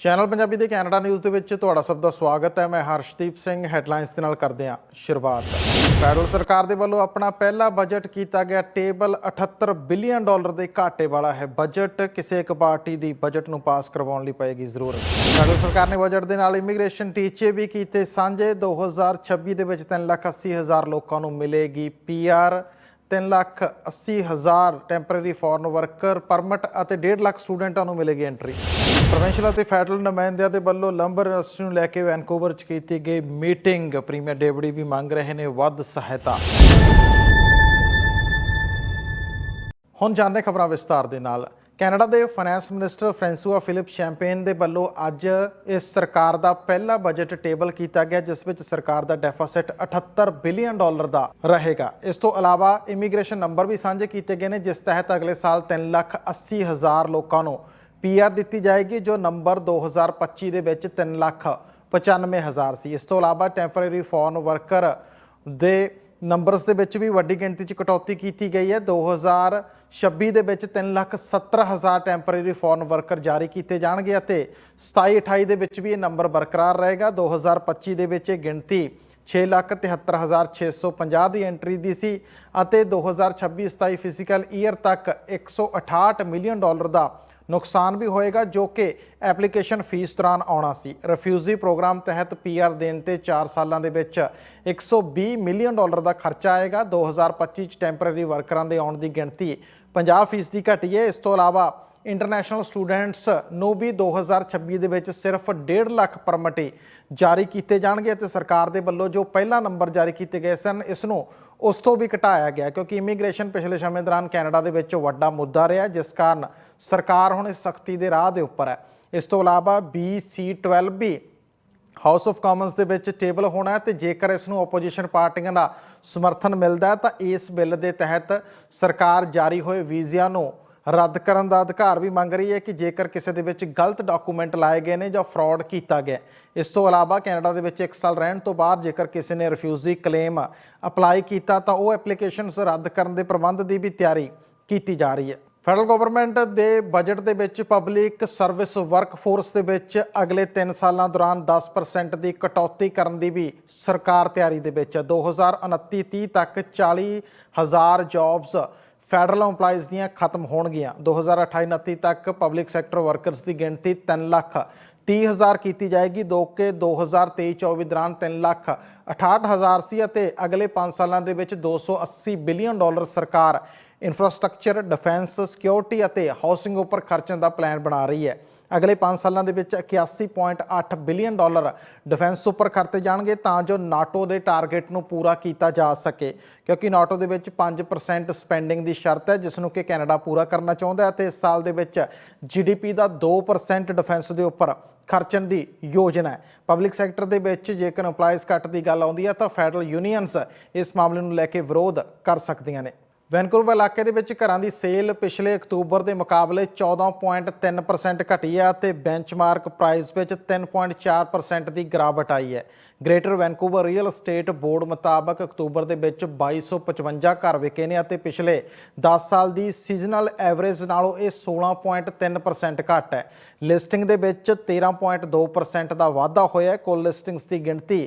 Channel Punjabi ਦੇ Canada news ਦੇ ਵਿੱਚ ਤੁਹਾਡਾ ਸਭ ਦਾ ਸਵਾਗਤ ਹੈ। ਮੈਂ ਹਰਸ਼ਦੀਪ ਸਿੰਘ, ਹੈਡਲਾਈਨਸ ਦੇ ਨਾਲ ਕਰਦੇ ਹਾਂ ਸ਼ੁਰੂਆਤ। ਫੈਡਰਲ ਸਰਕਾਰ ਦੇ ਵੱਲੋਂ ਆਪਣਾ ਪਹਿਲਾ ਬਜਟ ਕੀਤਾ ਗਿਆ। ਟੇਬਲ 78 ਬਿਲੀਅਨ ਡਾਲਰ ਦੇ ਘਾਟੇ ਵਾਲਾ ਹੈ ਬਜਟ। ਕਿਸੇ ਇੱਕ ਪਾਰਟੀ ਦੀ ਬਜਟ ਨੂੰ ਪਾਸ ਕਰਵਾਉਣ ਲਈ ਪਏਗੀ ਜ਼ਰੂਰਤ ਫੈਡਰਲ ਸਰਕਾਰ ਨੇ ਬਜਟ ਦੇ ਨਾਲ ਇਮੀਗ੍ਰੇਸ਼ਨ ਟੀਚੇ ਵੀ ਕੀਤੇ। ਸਾਂਝੇ 2026 ਦੇ ਵਿੱਚ 3 ਲੱਖ 80 ਹਜ਼ਾਰ ਲੋਕਾਂ ਨੂੰ ਮਿਲੇਗੀ ਪੀਆਰ ਤਿੰਨ ਲੱਖ ਅੱਸੀ ਹਜ਼ਾਰ ਟੈਂਪਰੇਰੀ ਫੋਰਨ ਵਰਕਰ ਪਰਮਿਟ ਅਤੇ 1.5 ਲੱਖ ਸਟੂਡੈਂਟਾਂ ਨੂੰ ਮਿਲੇਗੀ ਐਂਟਰੀ ਪ੍ਰੋਵਿੰਸ਼ੀਅਲ ਅਤੇ ਫੈਡਰਲ ਨੁਮਾਇੰਦਿਆਂ ਦੇ ਵੱਲੋਂ ਲੰਬਰ ਇੰਡਸਟਰੀ ਨੂੰ ਲੈ ਕੇ ਵੈਨਕੂਵਰ 'ਚ ਕੀਤੀ ਗਈ ਮੀਟਿੰਗ ਪ੍ਰੀਮੀਅਰ ਡੇਵਿਡੀ ਵੀ ਮੰਗ ਰਹੇ ਨੇ ਵੱਧ ਸਹਾਇਤਾ। ਹੁਣ ਜਾਣਦੇ ਖਬਰਾਂ ਵਿਸਤਾਰ ਦੇ ਨਾਲ। ਕੈਨੇਡਾ ਦੇ finance minister Francois Philippe Champagne ਦੇ ਵੱਲੋਂ ਅੱਜ ਇਸ ਸਰਕਾਰ ਦਾ ਪਹਿਲਾ ਬਜਟ ਟੇਬਲ ਕੀਤਾ ਗਿਆ, ਜਿਸ ਵਿੱਚ ਸਰਕਾਰ ਦਾ ਡੈਫਿਸਿਟ 78 ਬਿਲੀਅਨ ਡਾਲਰ ਦਾ ਰਹੇਗਾ। ਇਸ ਤੋਂ ਇਲਾਵਾ ਇਮੀਗ੍ਰੇਸ਼ਨ ਨੰਬਰ ਵੀ ਸਾਂਝੇ ਕੀਤੇ ਗਏ ਨੇ, ਜਿਸ ਤਹਿਤ ਅਗਲੇ ਸਾਲ 3 ਲੱਖ 80 ਹਜ਼ਾਰ ਲੋਕਾਂ ਨੂੰ ਪੀਆਰ ਦਿੱਤੀ ਜਾਏਗੀ, ਜੋ ਨੰਬਰ 2025 ਦੇ ਵਿੱਚ 3 ਲੱਖ 95 ਹਜ਼ਾਰ ਸੀ। ਇਸ ਤੋਂ ਇਲਾਵਾ ਟੈਂਪਰੇਰੀ ਫੋਰਨ ਵਰਕਰ ਦੇ ਨੰਬਰਸ ਦੇ ਵਿੱਚ ਵੀ ਵੱਡੀ ਗਿਣਤੀ 'ਚ ਕਟੌਤੀ ਕੀਤੀ ਗਈ ਹੈ। 2026 ਦੇ ਵਿੱਚ 3 ਲੱਖ 70 ਹਜ਼ਾਰ ਟੈਂਪਰੇਰੀ ਫੋਰਨ ਵਰਕਰ ਜਾਰੀ ਕੀਤੇ ਜਾਣਗੇ ਅਤੇ 27 28 ਦੇ ਵਿੱਚ ਵੀ ਇਹ ਨੰਬਰ ਬਰਕਰਾਰ ਰਹੇਗਾ। 2025 ਦੇ ਵਿੱਚ ਇਹ ਗਿਣਤੀ 673650 ਦੀ ਐਂਟਰੀ ਦੀ ਸੀ ਅਤੇ 2026-27 ਫਿਜ਼ੀਕਲ ਈਅਰ ਤੱਕ 168 ਮਿਲੀਅਨ ਡਾਲਰ ਦਾ ਨੁਕਸਾਨ ਵੀ ਹੋਏਗਾ, ਜੋ ਕਿ ਐਪਲੀਕੇਸ਼ਨ ਫੀਸ ਦੌਰਾਨ ਆਉਣਾ ਸੀ। ਰਿਫਿਊਜੀ ਪ੍ਰੋਗਰਾਮ ਤਹਿਤ ਪੀਆਰ ਦੇਣ ਤੇ 4 ਸਾਲਾਂ ਦੇ ਵਿੱਚ 120 ਮਿਲੀਅਨ ਡਾਲਰ ਦਾ ਖਰਚਾ ਆਏਗਾ। 2025 ਚ ਟੈਂਪਰੇਰੀ ਵਰਕਰਾਂ ਦੇ ਆਉਣ ਦੀ ਗਿਣਤੀ 50% ਘਟੀ ਹੈ ਇਸ ਤੋਂ ਇਲਾਵਾ ਇੰਟਰਨੈਸ਼ਨਲ ਸਟੂਡੈਂਟਸ ਨੂੰ ਵੀ 2026 ਦੇ ਵਿੱਚ ਸਿਰਫ 1.5 ਲੱਖ ਪਰਮਿਟ ਜਾਰੀ ਕੀਤੇ ਜਾਣਗੇ ਅਤੇ ਸਰਕਾਰ ਦੇ ਵੱਲੋਂ ਜੋ ਪਹਿਲਾ ਨੰਬਰ ਜਾਰੀ ਕੀਤੇ ਗਏ ਸਨ, ਇਸ ਨੂੰ ਉਸ ਤੋਂ ਵੀ ਘਟਾਇਆ ਗਿਆ, ਕਿਉਂਕਿ ਇਮੀਗ੍ਰੇਸ਼ਨ ਪਿਛਲੇ ਸਮੇਂ ਦੌਰਾਨ ਕੈਨੇਡਾ ਦੇ ਵਿੱਚ ਵੱਡਾ ਮੁੱਦਾ ਰਿਹਾ, ਜਿਸ ਕਾਰਨ ਸਰਕਾਰ ਹੁਣ ਇਸ ਸਖਤੀ ਦੇ ਰਾਹ ਦੇ ਉੱਪਰ ਹੈ। ਇਸ ਤੋਂ ਇਲਾਵਾ BC12 we house of Commons ਦੇ ਵਿੱਚ ਟੇਬਲ ਹੋਣਾ ਹੈ ਤੇ ਜੇਕਰ ਇਸ ਨੂੰ ਆਪੋਜੀਸ਼ਨ ਪਾਰਟੀਆਂ ਦਾ ਸਮਰਥਨ ਮਿਲਦਾ ਹੈ ਤਾਂ ਇਸ ਬਿੱਲ ਦੇ ਤਹਿਤ ਸਰਕਾਰ ਜਾਰੀ ਹੋਏ ਵੀਜ਼ਿਆਂ ਨੂੰ ਰੱਦ ਕਰਨ ਦਾ ਅਧਿਕਾਰ ਵੀ ਮੰਗ ਰਹੀ ਹੈ ਕਿ ਜੇਕਰ ਕਿਸੇ ਦੇ ਵਿੱਚ ਗਲਤ ਡਾਕੂਮੈਂਟ ਲਾਏ ਗਏ ਨੇ ਜਾਂ ਫਰਾਡ ਕੀਤਾ ਗਿਆ ਇਸ ਤੋਂ ਇਲਾਵਾ ਕੈਨੇਡਾ ਦੇ ਵਿੱਚ 1 ਸਾਲ ਰਹਿਣ ਤੋਂ ਬਾਅਦ ਜੇਕਰ ਕਿਸੇ ਨੇ ਰਿਫਿਊਜੀ ਕਲੇਮ ਅਪਲਾਈ ਕੀਤਾ ਤਾਂ ਉਹ ਐਪਲੀਕੇਸ਼ਨਸ ਰੱਦ ਕਰਨ ਦੇ ਪ੍ਰਬੰਧ ਦੀ ਵੀ ਤਿਆਰੀ ਕੀਤੀ ਜਾ ਰਹੀ ਹੈ। ਫੈਡਰਲ ਗਵਰਨਮੈਂਟ ਦੇ ਬਜਟ ਦੇ ਵਿੱਚ ਪਬਲਿਕ ਸਰਵਿਸ ਵਰਕਫੋਰਸ ਦੇ ਵਿੱਚ ਅਗਲੇ 3 ਸਾਲਾਂ ਦੌਰਾਨ 10% ਦੀ ਕਟੌਤੀ ਕਰਨ ਦੀ ਵੀ ਸਰਕਾਰ ਤਿਆਰੀ ਦੇ ਵਿੱਚ। ਹੈ 2029-30 ਤੱਕ 40000 ਜੌਬਸ ਫੈਡਰਲ EMPLOYEES ਦੀਆਂ ਖਤਮ ਹੋਣਗੀਆਂ। 2028-29 ਤੱਕ ਪਬਲਿਕ ਸੈਕਟਰ ਵਰਕਰਸ ਦੀ ਗਿਣਤੀ 3 ਲੱਖ 30000 ਕੀਤੀ ਜਾਏਗੀ ਦੋ ਕਿ 2023-24 ਦੌਰਾਨ 3 ਲੱਖ 68000 ਸੀ ਅਤੇ ਅਗਲੇ 5 ਸਾਲਾਂ ਦੇ ਵਿੱਚ 280 ਬਿਲੀਅਨ ਡਾਲਰ ਸਰਕਾਰ ਇਨਫਰਾਸਟ੍ਰਕਚਰ ਡਿਫੈਂਸ ਸਿਕਿਉਰਿਟੀ ਅਤੇ ਹਾਊਸਿੰਗ ਉੱਪਰ ਖਰਚਣ ਦਾ ਪਲਾਨ ਬਣਾ ਰਹੀ ਹੈ। ਅਗਲੇ 5 ਸਾਲਾਂ ਦੇ ਵਿੱਚ 81.8 ਬਿਲੀਅਨ ਡਾਲਰ ਡਿਫੈਂਸ ਉੱਪਰ ਖਰਚੇ ਜਾਣਗੇ ਤਾਂ ਜੋ ਨਾਟੋ ਦੇ ਟਾਰਗੇਟ ਨੂੰ ਪੂਰਾ ਕੀਤਾ ਜਾ ਸਕੇ, ਕਿਉਂਕਿ ਨਾਟੋ ਦੇ ਵਿੱਚ 5% ਸਪੈਂਡਿੰਗ ਦੀ ਸ਼ਰਤ ਹੈ ਜਿਸ ਨੂੰ ਕਿ ਕੈਨੇਡਾ ਪੂਰਾ ਕਰਨਾ ਚਾਹੁੰਦਾ ਹੈ ਤੇ ਇਸ ਸਾਲ ਦੇ ਵਿੱਚ ਜੀਡੀਪੀ ਦਾ 2% ਡਿਫੈਂਸ ਦੇ ਉੱਪਰ ਖਰਚਣ ਦੀ ਯੋਜਨਾ ਹੈ। ਪਬਲਿਕ ਸੈਕਟਰ ਦੇ ਵਿੱਚ ਜੇਕਰ EMPLOYEES ਕੱਟ ਦੀ ਗੱਲ ਆਉਂਦੀ ਹੈ ਤਾਂ ਫੈਡਰਲ ਯੂਨੀਅਨਸ ਇਸ ਮਾਮਲੇ ਨੂੰ ਲੈ ਕੇ ਵਿਰੋਧ ਕਰ ਸਕਦੀਆਂ ਨੇ। ਵੈਨਕੂਵਰ ਇਲਾਕੇ ਦੇ ਵਿੱਚ ਘਰਾਂ ਦੀ ਸੇਲ ਪਿਛਲੇ ਅਕਤੂਬਰ ਦੇ ਮੁਕਾਬਲੇ 14.3% ਘਟੀ ਹੈ ਅਤੇ ਬੈਂਚਮਾਰਕ ਪ੍ਰਾਈਸ ਵਿੱਚ 3.4% ਦੀ ਗਿਰਾਵਟ ਆਈ ਹੈ। Greater Vancouver real estate board ਮੁਤਾਬਕ ਅਕਤੂਬਰ ਦੇ ਵਿੱਚ 2255 ਘਰ ਵਿਕੇ ਨੇ ਅਤੇ ਪਿਛਲੇ 10 ਸਾਲ ਦੀ ਸੀਜ਼ਨਲ ਐਵਰੇਜ ਨਾਲੋਂ ਇਹ 16.3% ਘੱਟ ਹੈ। ਲਿਸਟਿੰਗ ਦੇ ਵਿੱਚ 13.2% ਦਾ ਵਾਧਾ ਹੋਇਆ ਹੈ। ਕੁੱਲ ਲਿਸਟਿੰਗਸ ਦੀ ਗਿਣਤੀ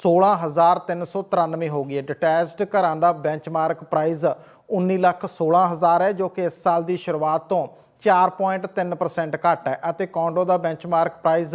16393 ਹੋ ਗਈ ਹੈ। ਡਿਟੈਚਡ ਘਰਾਂ ਦਾ ਬੈਂਚਮਾਰਕ ਪ੍ਰਾਈਸ 19 ਲੱਖ 16000 ਹੈ, ਜੋ ਕਿ ਇਸ ਸਾਲ ਦੀ ਸ਼ੁਰੂਆਤ ਤੋਂ 4.3% ਘੱਟ ਹੈ ਅਤੇ ਕੌਂਡੋ ਦਾ ਬੈਂਚਮਾਰਕ ਪ੍ਰਾਈਸ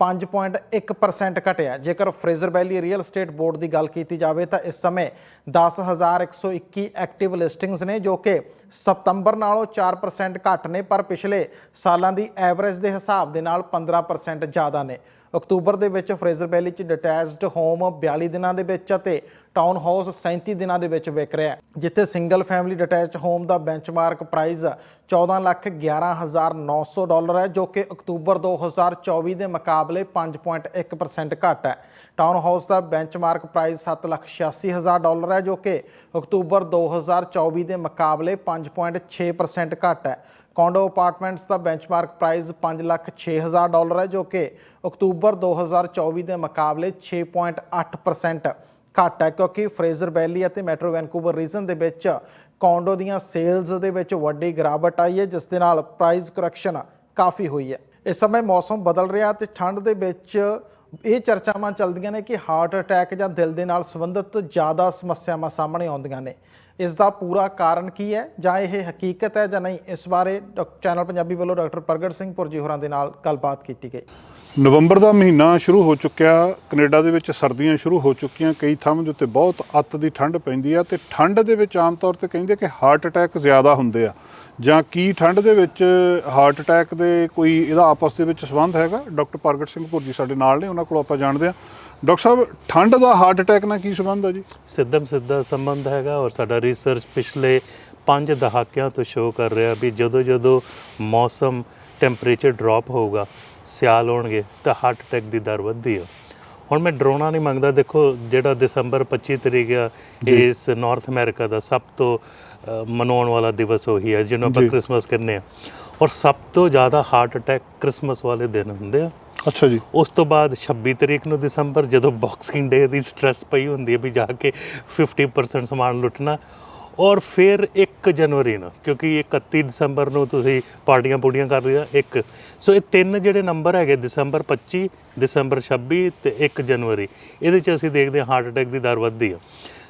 5.1% ਘਟਿਆ ਜੇਕਰ Fraser Valley real estate board ਦੀ ਗੱਲ ਕੀਤੀ ਜਾਵੇ ਤਾਂ ਇਸ ਸਮੇਂ 10121 ਐਕਟਿਵ ਲਿਸਟਿੰਗਸ ਨੇ, ਜੋ ਕਿ ਸਤੰਬਰ ਨਾਲੋਂ 4% ਘੱਟ ਨੇ, ਪਰ ਪਿਛਲੇ ਸਾਲਾਂ ਦੀ ਐਵਰੇਜ ਦੇ ਹਿਸਾਬ ਦੇ ਨਾਲ 15% ਜ਼ਿਆਦਾ ਨੇ। ਅਕਤੂਬਰ ਦੇ ਵਿੱਚ ਫਰੇਜ਼ਰ ਵੈਲੀ 'ਚ ਡਿਟੈਚਡ ਹੋਮ 42 ਦਿਨਾਂ ਦੇ ਵਿੱਚ ਅਤੇ ਟਾਊਨ ਹਾਊਸ 37 ਦਿਨਾਂ ਦੇ ਵਿੱਚ ਵਿਕ ਰਿਹਾ ਜਿੱਥੇ ਸਿੰਗਲ ਫੈਮਿਲੀ ਡਿਟੈਚ ਹੋਮ ਦਾ ਬੈਂਚਮਾਰਕ ਪ੍ਰਾਈਸ 14 ਲੱਖ 11900 ਡਾਲਰ ਹੈ, ਜੋ ਕਿ ਅਕਤੂਬਰ 2024 ਦੇ ਮੁਕਾਬਲੇ 5.1% ਘੱਟ ਹੈ। ਟਾਊਨ ਹਾਊਸ ਦਾ ਬੈਂਚਮਾਰਕ ਪ੍ਰਾਈਸ 7 ਲੱਖ 86000 ਡਾਲਰ ਹੈ, ਜੋ ਕਿ ਅਕਤੂਬਰ 2024 ਦੇ ਮੁਕਾਬਲੇ 5.6% ਘੱਟ ਹੈ। ਕੌਂਡੋ ਅਪਾਰਟਮੈਂਟਸ ਦਾ ਬੈਂਚਮਾਰਕ ਪ੍ਰਾਈਸ 5 ਲੱਖ 6000 ਡਾਲਰ ਹੈ, ਜੋ ਕਿ ਅਕਤੂਬਰ 2024 ਦੇ ਮੁਕਾਬਲੇ 6.8% ਘੱਟ ਹੈ, ਕਿਉਂਕਿ ਫਰੇਜ਼ਰ ਵੈਲੀ ਅਤੇ ਮੈਟਰੋ ਵੈਨਕੂਵਰ ਰੀਜਨ ਦੇ ਵਿੱਚ ਕੌਂਡੋ ਦੀਆਂ ਸੇਲਜ਼ ਦੇ ਵਿੱਚ ਵੱਡੀ ਗਿਰਾਵਟ ਆਈ ਹੈ, ਜਿਸ ਦੇ ਨਾਲ ਪ੍ਰਾਈਸ ਕਰੈਕਸ਼ਨ ਕਾਫੀ ਹੋਈ ਹੈ। ਇਸ ਸਮੇਂ ਮੌਸਮ ਬਦਲ ਰਿਹਾ ਤੇ ਠੰਡ ਦੇ ਵਿੱਚ ਇਹ ਚਰਚਾਵਾਂ ਚੱਲਦੀਆਂ ਨੇ ਕਿ ਹਾਰਟ ਅਟੈਕ ਜਾਂ ਦਿਲ ਦੇ ਨਾਲ ਸੰਬੰਧਿਤ ਜ਼ਿਆਦਾ ਸਮੱਸਿਆਵਾਂ ਸਾਹਮਣੇ ਆਉਂਦੀਆਂ ਨੇ। ਇਸ ਦਾ ਪੂਰਾ ਕਾਰਨ ਕੀ ਹੈ? ਜਾਂ ਇਹ ਹਕੀਕਤ ਹੈ ਜਾਂ ਨਹੀਂ? ਇਸ ਬਾਰੇ ਡਾਕ- ਚੈਨਲ ਪੰਜਾਬੀ ਵੱਲੋਂ ਡਾਕਟਰ ਪ੍ਰਗਟ ਸਿੰਘ ਪੁਰਜੀ ਹੋਰਾਂ ਦੇ ਨਾਲ ਗੱਲਬਾਤ ਕੀਤੀ ਗਈ। ਨਵੰਬਰ ਦਾ ਮਹੀਨਾ ਸ਼ੁਰੂ ਹੋ ਚੁੱਕਿਆ। ਕੈਨੇਡਾ ਦੇ ਵਿੱਚ ਸਰਦੀਆਂ ਸ਼ੁਰੂ ਹੋ ਚੁੱਕੀਆਂ। ਕਈ ਥਾਵਾਂ ਦੇ ਉੱਤੇ ਬਹੁਤ ਅੱਤ ਦੀ ਠੰਡ ਪੈਂਦੀ ਆ ਤੇ ਠੰਡ ਦੇ ਵਿੱਚ ਆਮ ਤੌਰ ਤੇ ਕਹਿੰਦੇ ਕਿ ਹਾਰਟ ਅਟੈਕ ਜ਼ਿਆਦਾ ਹੁੰਦੇ ਆ। ਜਾਂ ਕੀ ਠੰਡ ਦੇ ਵਿੱਚ ਹਾਰਟ ਅਟੈਕ ਦੇ ਕੋਈ ਇਹਦਾ ਆਪਸ ਦੇ ਵਿੱਚ ਸੰਬੰਧ ਹੈਗਾ? ਡਾਕਟਰ ਪ੍ਰਗਟ ਸਿੰਘ ਭੁਰਜੀ ਸਾਡੇ ਨਾਲ ਨੇ, ਉਹਨਾਂ ਕੋਲ ਆਪਾਂ ਜਾਣਦੇ ਆ। ਡਾਕਟਰ ਸਾਹਿਬ ਠੰਡ ਦਾ ਹਾਰਟ ਅਟੈਕ ਨਾਲ ਕੀ ਸੰਬੰਧ ਆ ਜੀ? ਸਿੱਧਮ ਸਿੱਧਾ ਸੰਬੰਧ ਹੈਗਾ ਔਰ ਸਾਡਾ ਰਿਸਰਚ ਪਿਛਲੇ 5 ਦਹਾਕਿਆਂ ਤੋਂ ਸ਼ੋ ਕਰ ਰਿਹਾ ਵੀ ਜਦੋਂ ਜਦੋਂ ਮੌਸਮ ਟੈਂਪਰੇਚਰ ਡ੍ਰੌਪ ਹੋਊਗਾ ਸਿਆਲ ਹੋਣਗੇ ਤਾਂ ਹਾਰਟ ਅਟੈਕ ਦੀ ਦਰ ਵੱਧਦੀ ਹੈ ਹੁਣ ਮੈਂ ਡਰਾਉਣਾ ਨਹੀਂ ਮੰਗਦਾ ਦੇਖੋ ਜਿਹੜਾ ਦਸੰਬਰ 25 ਤਰੀਕ ਆ ਇਸ ਨਾਰਥ ਅਮਰੀਕਾ ਦਾ ਸਭ ਤੋਂ ਮਨਾਉਣ ਵਾਲਾ ਦਿਵਸ ਉਹੀ ਹੈ ਜਿਹਨੂੰ ਆਪਾਂ। ਕ੍ਰਿਸਮਸ ਕਹਿੰਦੇ ਆ। ਔਰ ਸਭ ਤੋਂ ਜ਼ਿਆਦਾ ਹਾਰਟ ਅਟੈਕ ਕ੍ਰਿਸਮਸ ਵਾਲੇ ਦਿਨ ਹੁੰਦੇ ਆ। ਅੱਛਾ ਜੀ। ਉਸ ਤੋਂ ਬਾਅਦ 26 ਤਰੀਕ ਨੂੰ ਦਸੰਬਰ, ਜਦੋਂ ਬਾਕਸਿੰਗ ਡੇ ਦੀ ਸਟ੍ਰੈਸ ਪਈ ਹੁੰਦੀ ਹੈ ਵੀ ਜਾ ਕੇ 50% ਸਮਾਨ ਲੁੱਟਣਾ। ਔਰ ਫਿਰ 1 ਜਨਵਰੀ ਨੂੰ, ਕਿਉਂਕਿ 31 ਦਸੰਬਰ ਨੂੰ ਤੁਸੀਂ ਪਾਰਟੀਆਂ ਪੂੜੀਆਂ ਕਰ ਰਹੇ ਹੋ ਇੱਕ। ਸੋ ਇਹ ਤਿੰਨ ਜਿਹੜੇ ਨੰਬਰ ਹੈਗੇ, ਦਸੰਬਰ 25 ਦਸੰਬਰ 26 ਤੇ 1 ਜਨਵਰੀ, ਇਹਦੇ ਚ ਅਸੀਂ ਦੇਖਦੇ ਹਾਂ ਹਾਰਟ ਅਟੈਕ ਦੀ ਦਰ ਵੱਧਦੀ ਆ।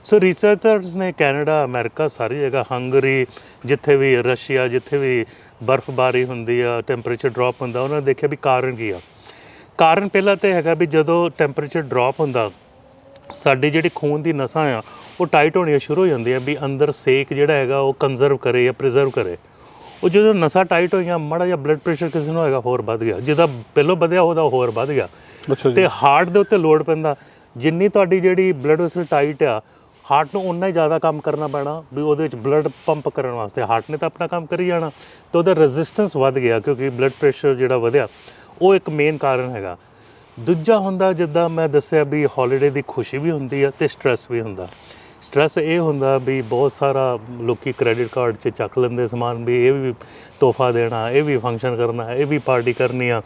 ਸੋ ਰਿਸਰਚਰਸ ਨੇ ਕੈਨੇਡਾ, ਅਮਰੀਕਾ, ਸਾਰੀ ਜਗ੍ਹਾ, ਹੰਗਰੀ, ਜਿੱਥੇ ਵੀ ਰਸ਼ੀਆ, ਜਿੱਥੇ ਵੀ ਬਰਫ਼ਬਾਰੀ ਹੁੰਦੀ ਆ ਟੈਂਪਰੇਚਰ ਡ੍ਰੌਪ ਹੁੰਦਾ, ਉਹਨਾਂ ਨੇ ਦੇਖਿਆ ਵੀ ਕਾਰਨ ਕੀ ਆ। ਕਾਰਨ ਪਹਿਲਾਂ ਤੇ ਹੈਗਾ ਵੀ ਜਦੋਂ ਟੈਂਪਰੇਚਰ ਡ੍ਰੌਪ ਹੁੰਦਾ ਸਾਡੀ ਜਿਹੜੀ ਖੂਨ ਦੀ ਨਸਾਂ ਆ ਉਹ ਟਾਈਟ ਹੋਣੀਆਂ ਸ਼ੁਰੂ ਹੋ ਜਾਂਦੀਆਂ ਵੀ ਅੰਦਰ ਸੇਕ ਜਿਹੜਾ ਹੈਗਾ ਉਹ ਕੰਜ਼ਰਵ ਕਰੇ ਜਾਂ ਪ੍ਰੀਜ਼ਰਵ ਕਰੇ। ਉਹ ਜਦੋਂ ਨਸਾਂ ਟਾਈਟ ਹੋਈਆਂ ਮਾੜਾ ਜਿਹਾ ਬਲੱਡ ਪ੍ਰੈਸ਼ਰ ਕਿਸੇ ਨੂੰ ਹੈਗਾ ਹੋਰ ਵੱਧ ਗਿਆ। ਜਿਹਦਾ ਪਹਿਲਾਂ ਵਧਿਆ ਉਹਦਾ ਹੋਰ ਵੱਧ ਗਿਆ। ਜੀ। ਤੇ ਹਾਰਟ ਦੇ ਉੱਤੇ ਲੋਡ ਪੈਂਦਾ। ਜਿੰਨੀ ਤੁਹਾਡੀ ਜਿਹੜੀ ਬਲੱਡ ਵੈਸਲ ਟਾਈਟ ਆ ਹਾਰਟ ਨੂੰ ਉਨਾ ਹੀ ਜ਼ਿਆਦਾ ਕੰਮ ਕਰਨਾ ਪੈਣਾ ਵੀ ਉਹਦੇ ਵਿੱਚ ਬਲੱਡ ਪੰਪ ਕਰਨ ਵਾਸਤੇ। ਹਾਰਟ ਨੇ ਤਾਂ ਆਪਣਾ ਕੰਮ ਕਰੀ ਜਾਣਾ ਤੇ ਉਹਦਾ ਰੈਜ਼ਿਸਟੈਂਸ ਵੱਧ ਗਿਆ ਕਿਉਂਕਿ ਬਲੱਡ ਪ੍ਰੈਸ਼ਰ ਜਿਹੜਾ ਵਧਿਆ। ਉਹ ਇੱਕ ਮੇਨ ਕਾਰਨ ਹੈਗਾ। ਦੂਜਾ ਹੁੰਦਾ ਜਿੱਦਾਂ ਮੈਂ ਦੱਸਿਆ ਵੀ ਹੌਲੀਡੇ ਦੀ ਖੁਸ਼ੀ ਵੀ ਹੁੰਦੀ ਆ ਤੇ ਸਟ੍ਰੈਸ ਵੀ ਹੁੰਦਾ। ਸਟ੍ਰੈਸ ਇਹ ਹੁੰਦਾ ਵੀ ਬਹੁਤ ਸਾਰਾ ਲੋਕੀ ਕ੍ਰੈਡਿਟ ਕਾਰਡ 'ਚ ਚੱਕ ਲੈਂਦੇ ਸਮਾਨ ਵੀ ਇਹ ਵੀ ਤੋਹਫਾ ਦੇਣਾ, ਇਹ ਵੀ ਫੰਕਸ਼ਨ ਕਰਨਾ, ਇਹ ਵੀ ਪਾਰਟੀ ਕਰਨੀ ਆ।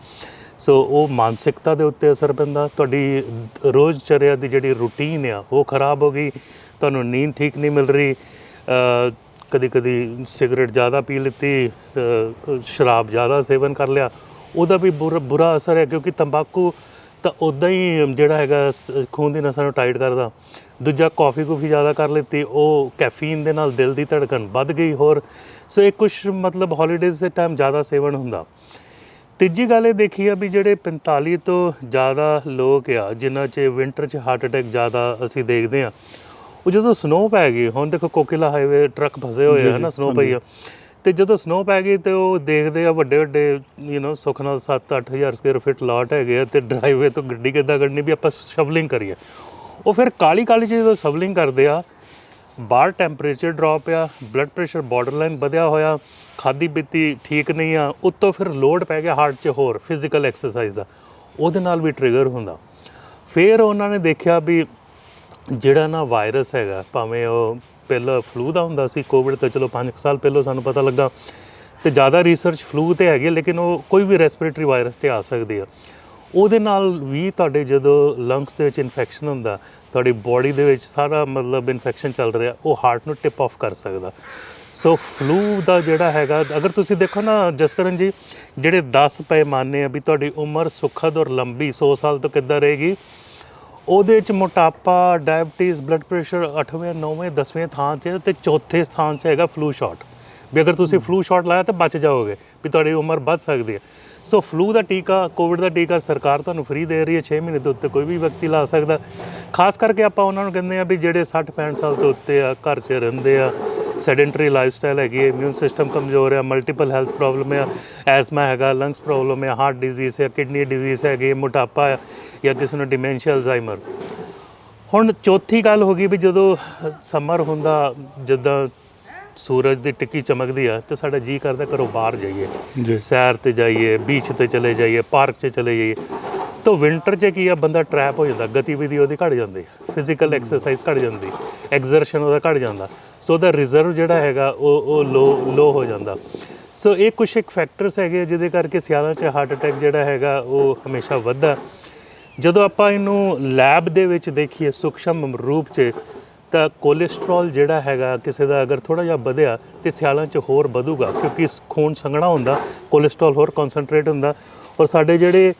ਸੋ ਉਹ ਮਾਨਸਿਕਤਾ ਦੇ ਉੱਤੇ ਅਸਰ ਪੈਂਦਾ। ਤੁਹਾਡੀ ਰੋਜ਼ ਚਰਿਆ ਦੀ ਜਿਹੜੀ ਰੂਟੀਨ ਆ, ਉਹ ਖਰਾਬ ਹੋ ਗਈ, ਤੁਹਾਨੂੰ ਨੀਂਦ ਠੀਕ ਨਹੀਂ ਮਿਲ ਰਹੀ ਕਦੀ ਕਦੀ ਸਿਗਰਟ ਜ਼ਿਆਦਾ ਪੀ ਲਿੱਤੀ ਸ਼ਰਾਬ ਜ਼ਿਆਦਾ ਸੇਵਨ ਕਰ ਲਿਆ ਉਹਦਾ ਵੀ ਬੁਰਾ ਬੁਰਾ ਅਸਰ ਹੈ ਕਿਉਂਕਿ ਤੰਬਾਕੂ ਤਾਂ ਉਦਾਂ ਹੀ ਜਿਹੜਾ ਹੈਗਾ ਸ- ਖੂਨ ਦੀ ਨਸਾਂ ਨੂੰ ਟਾਈਟ ਕਰਦਾ। ਦੂਜਾ ਕਾਫੀ ਕੁਫੀ ਜ਼ਿਆਦਾ ਕਰ ਲਿੱਤੀ ਉਹ ਕੈਫੀਨ ਦੇ ਨਾਲ ਦਿਲ ਦੀ ਧੜਕਣ ਵੱਧ ਗਈ ਹੋਰ। ਸੋ ਇਹ ਕੁਝ ਮਤਲਬ ਹੌਲੀਡੇਜ਼ ਦੇ ਟਾਈਮ ਜ਼ਿਆਦਾ ਸੇਵਨ ਹੁੰਦਾ। ਤੀਜੀ ਗੱਲ ਇਹ ਦੇਖੀ ਆ ਵੀ ਜਿਹੜੇ 45 ਤੋਂ ਜ਼ਿਆਦਾ ਲੋਕ ਆ ਜਿਨ੍ਹਾਂ 'ਚ ਵਿੰਟਰ 'ਚ ਹਾਰਟ ਅਟੈਕ ਜ਼ਿਆਦਾ ਅਸੀਂ ਦੇਖਦੇ ਆ ਉਹ ਜਦੋਂ ਸਨੋ ਪੈ ਗਈ ਹੁਣ ਦੇਖੋ ਕੋਕਿਲਾ ਹਾਈਵੇ ਟਰੱਕ ਫਸੇ ਹੋਏ ਆ ਨਾ ਸਨੋ ਪਈ ਆ। ਤੇ ਜਦੋਂ ਸਨੋ ਪੈ ਗਈ ਤੇ ਉਹ ਦੇਖਦੇ ਆ ਵੱਡੇ ਵੱਡੇ ਯੂ نو ਸੁੱਖ ਨਾਲ 7-8000 ਸਕੁਅਰ ਫੀਟ ਲਾਟ ਹੈਗੇ ਆ ਤੇ ਡਰਾਈਵੇ ਤੋਂ ਗੱਡੀ ਕਿੱਦਾਂ ਕੱਢਣੀ ਵੀ ਆਪਾਂ ਸ਼ਵਲਿੰਗ ਕਰੀਏ। ਉਹ ਫਿਰ ਕਾਲੀ ਕਾਲੀ 'ਚ ਜਦੋਂ ਸ਼ਵਲਿੰਗ ਕਰਦੇ ਆ, ਬਾਹਰ ਟੈਂਪਰੇਚਰ ਡ੍ਰੌਪ ਆ ਬਲੱਡ ਪ੍ਰੈਸ਼ਰ ਬਾਰਡਰਲਾਈਨ ਵਧਿਆ ਹੋਇਆ, ਖਾਦੀ ਪੀਤੀ ਠੀਕ ਨਹੀਂ ਆ, ਉੱਤੋਂ ਫਿਰ ਲੋਡ ਪੈ ਗਿਆ ਹਾਰਟ 'ਚ ਹੋਰ ਫਿਜ਼ੀਕਲ ਐਕਸਰਸਾਈਜ਼ ਦਾ। ਉਹਦੇ ਨਾਲ ਵੀ ਟ੍ਰਿਗਰ ਹੁੰਦਾ। ਫਿਰ ਉਹਨਾਂ ਨੇ ਦੇਖਿਆ ਵੀ ਜਿਹੜਾ ਨਾ ਵਾਇਰਸ ਹੈਗਾ, ਭਾਵੇਂ ਉਹ ਪਹਿਲਾਂ ਫਲੂ ਦਾ ਹੁੰਦਾ ਸੀ ਕੋਵਿਡ ਤਾਂ ਚਲੋ 5 ਸਾਲ ਪਹਿਲਾਂ ਸਾਨੂੰ ਪਤਾ ਲੱਗਾ। ਤੇ ਜ਼ਿਆਦਾ ਰਿਸਰਚ ਫਲੂ ਤੇ ਹੈਗੀ ਹੈ, ਲੇਕਿਨ ਉਹ ਕੋਈ ਵੀ ਰੈਸਪੀਰੇਟਰੀ ਵਾਇਰਸ ਤੇ ਆ ਸਕਦੀ ਆ। ਉਹਦੇ ਨਾਲ ਵੀ ਤੁਹਾਡੇ ਜਦੋਂ ਲੰਗਸ ਦੇ ਵਿੱਚ ਇਨਫੈਕਸ਼ਨ ਹੁੰਦਾ ਤੁਹਾਡੀ ਬਾਡੀ ਦੇ ਵਿੱਚ ਸਾਰਾ ਮਤਲਬ ਇਨਫੈਕਸ਼ਨ ਚੱਲ ਰਿਹਾ ਉਹ ਹਾਰਟ ਨੂੰ ਟਿਪ ਆਫ ਕਰ ਸਕਦਾ। ਸੋ ਫਲੂ ਦਾ ਜਿਹੜਾ ਹੈਗਾ ਅਗਰ ਤੁਸੀਂ ਦੇਖੋ ਨਾ ਜਸਕਰਨ ਜੀ ਜਿਹੜੇ 10 ਪੈਮਾਨੇ ਆ ਵੀ ਤੁਹਾਡੀ ਉਮਰ ਸੁਖਦ ਔਰ ਲੰਬੀ 100 ਸਾਲ ਤੋਂ ਕਿੱਦਾਂ ਰਹੇਗੀ ਉਹਦੇ ਵਿੱਚ ਮੋਟਾਪਾ ਡਾਇਬਟੀਜ਼ ਬਲੱਡ ਪ੍ਰੈਸ਼ਰ 8ਵੇਂ 9ਵੇਂ 10ਵੇਂ ਥਾਂ ਹੈ ਤੇ ਚੌਥੇ ਸਥਾਨ 'ਚ ਹੈਗਾ ਫਲੂ ਸ਼ਾਟ ਵੀ ਅਗਰ ਤੁਸੀਂ ਫਲੂ ਸ਼ਾਟ ਲਾਇਆ ਤਾਂ ਬਚ ਜਾਓਗੇ ਵੀ ਤੁਹਾਡੀ ਉਮਰ ਵੱਧ ਸਕਦੀ ਹੈ। ਸੋ ਫਲੂ ਦਾ ਟੀਕਾ ਕੋਵਿਡ ਦਾ ਟੀਕਾ ਸਰਕਾਰ ਤੁਹਾਨੂੰ ਫ੍ਰੀ ਦੇ ਰਹੀ ਹੈ 6 ਮਹੀਨੇ ਦੇ ਉੱਤੇ ਕੋਈ ਵੀ ਵਿਅਕਤੀ ਲਾ ਸਕਦਾ। ਖਾਸ ਕਰਕੇ ਆਪਾਂ ਉਹਨਾਂ ਨੂੰ ਕਹਿੰਦੇ ਆ ਵੀ ਜਿਹੜੇ 60 65 ਸਾਲ ਤੋਂ ਉੱਤੇ ਆ ਘਰ 'ਚ ਰਹਿੰਦੇ ਆ ਸੈਡੈਂਟਰੀ ਲਾਈਫਸਟਾਈਲ ਹੈਗੀ ਹੈ ਇਮਿਊਨ ਸਿਸਟਮ ਕਮਜ਼ੋਰ ਹੈ ਮਲਟੀਪਲ ਹੈਲਥ ਪ੍ਰੋਬਲਮ ਹੈ ਐਸਮਾ ਹੈਗਾ ਲੰਗਸ ਪ੍ਰੋਬਲਮ ਹੈ ਹਾਰਟ ਡਿਜ਼ੀਜ਼ ਹੈ ਕਿਡਨੀ ਡਿਜ਼ੀਜ਼ ਹੈਗੀ ਮੋਟਾਪਾ ਹੈ ਜਾਂ ਕਿਸੇ ਨੂੰ ਡਿਮੈਂਸ਼ੀਆ ਅਲਜ਼ਾਈਮਰ ਹੁਣ ਚੌਥੀ ਗੱਲ ਹੋ ਗਈ ਵੀ ਜਦੋਂ ਸਮਰ ਹੁੰਦਾ ਜਿੱਦਾਂ ਸੂਰਜ ਦੀ ਟਿੱਕੀ ਚਮਕਦੀ ਆ ਤੇ ਸਾਡਾ ਜੀ ਕਰਦਾ ਘਰੋਂ ਬਾਹਰ ਜਾਈਏ ਜੀ। ਸੈਰ ਤੇ ਜਾਈਏ ਬੀਚ ਤੇ ਚਲੇ ਜਾਈਏ ਪਾਰਕ 'ਚ ਚਲੇ ਜਾਈਏ ਤਾਂ ਵਿੰਟਰ 'ਚ ਕੀ ਆ ਬੰਦਾ ਟਰੈਪ ਹੋ ਜਾਂਦਾ ਗਤੀਵਿਧੀ ਉਹਦੀ ਘਟ ਜਾਂਦੀ ਫਿਜ਼ੀਕਲ ਐਕਸਰਸਾਈਜ਼ ਘਟ ਜਾਂਦੀ ਐਗਜ਼ਰਸ਼ਨ ਉਹਦਾ ਘਟ ਜਾਂਦਾ। ਸੋ ਉਹਦਾ ਰਿਜ਼ਰਵ ਜਿਹੜਾ ਹੈਗਾ, ਉਹ ਉਹ ਲੋ ਲੋ ਹੋ ਜਾਂਦਾ। ਸੋ ਇਹ ਕੁਝ ਇੱਕ ਫੈਕਟਰਸ ਹੈਗੇ ਜਿਹਦੇ ਕਰਕੇ ਸਿਆਲਾਂ 'ਚ ਹਾਰਟ ਅਟੈਕ ਜਿਹੜਾ ਹੈਗਾ, ਉਹ ਹਮੇਸ਼ਾ ਵੱਧਦਾ ਜਦੋਂ ਆਪਾਂ ਇਹਨੂੰ ਲੈਬ ਦੇ ਵਿੱਚ ਦੇਖੀਏ ਸੂਖਸ਼ਮ ਰੂਪ 'ਚ, ਤਾਂ ਕੋਲੇਸਟ੍ਰੋਲ ਜਿਹੜਾ ਹੈਗਾ, ਕਿਸੇ ਦਾ ਅਗਰ ਥੋੜਾ ਜਿਹਾ ਵਧਿਆ, ਤੇ ਸਿਆਲਾਂ 'ਚ ਹੋਰ ਵਧੂਗਾ। ਕਿਉਂਕਿ ਖੂਨ ਸੰਘਣਾ ਹੁੰਦਾ ਕੋਲੇਸਟ੍ਰੋਲ ਹੋਰ ਕਨਸੈਂਟਰੇਟ ਹੁੰਦਾ। ਔਰ ਸਾਡੇ ਜਿਹੜੇ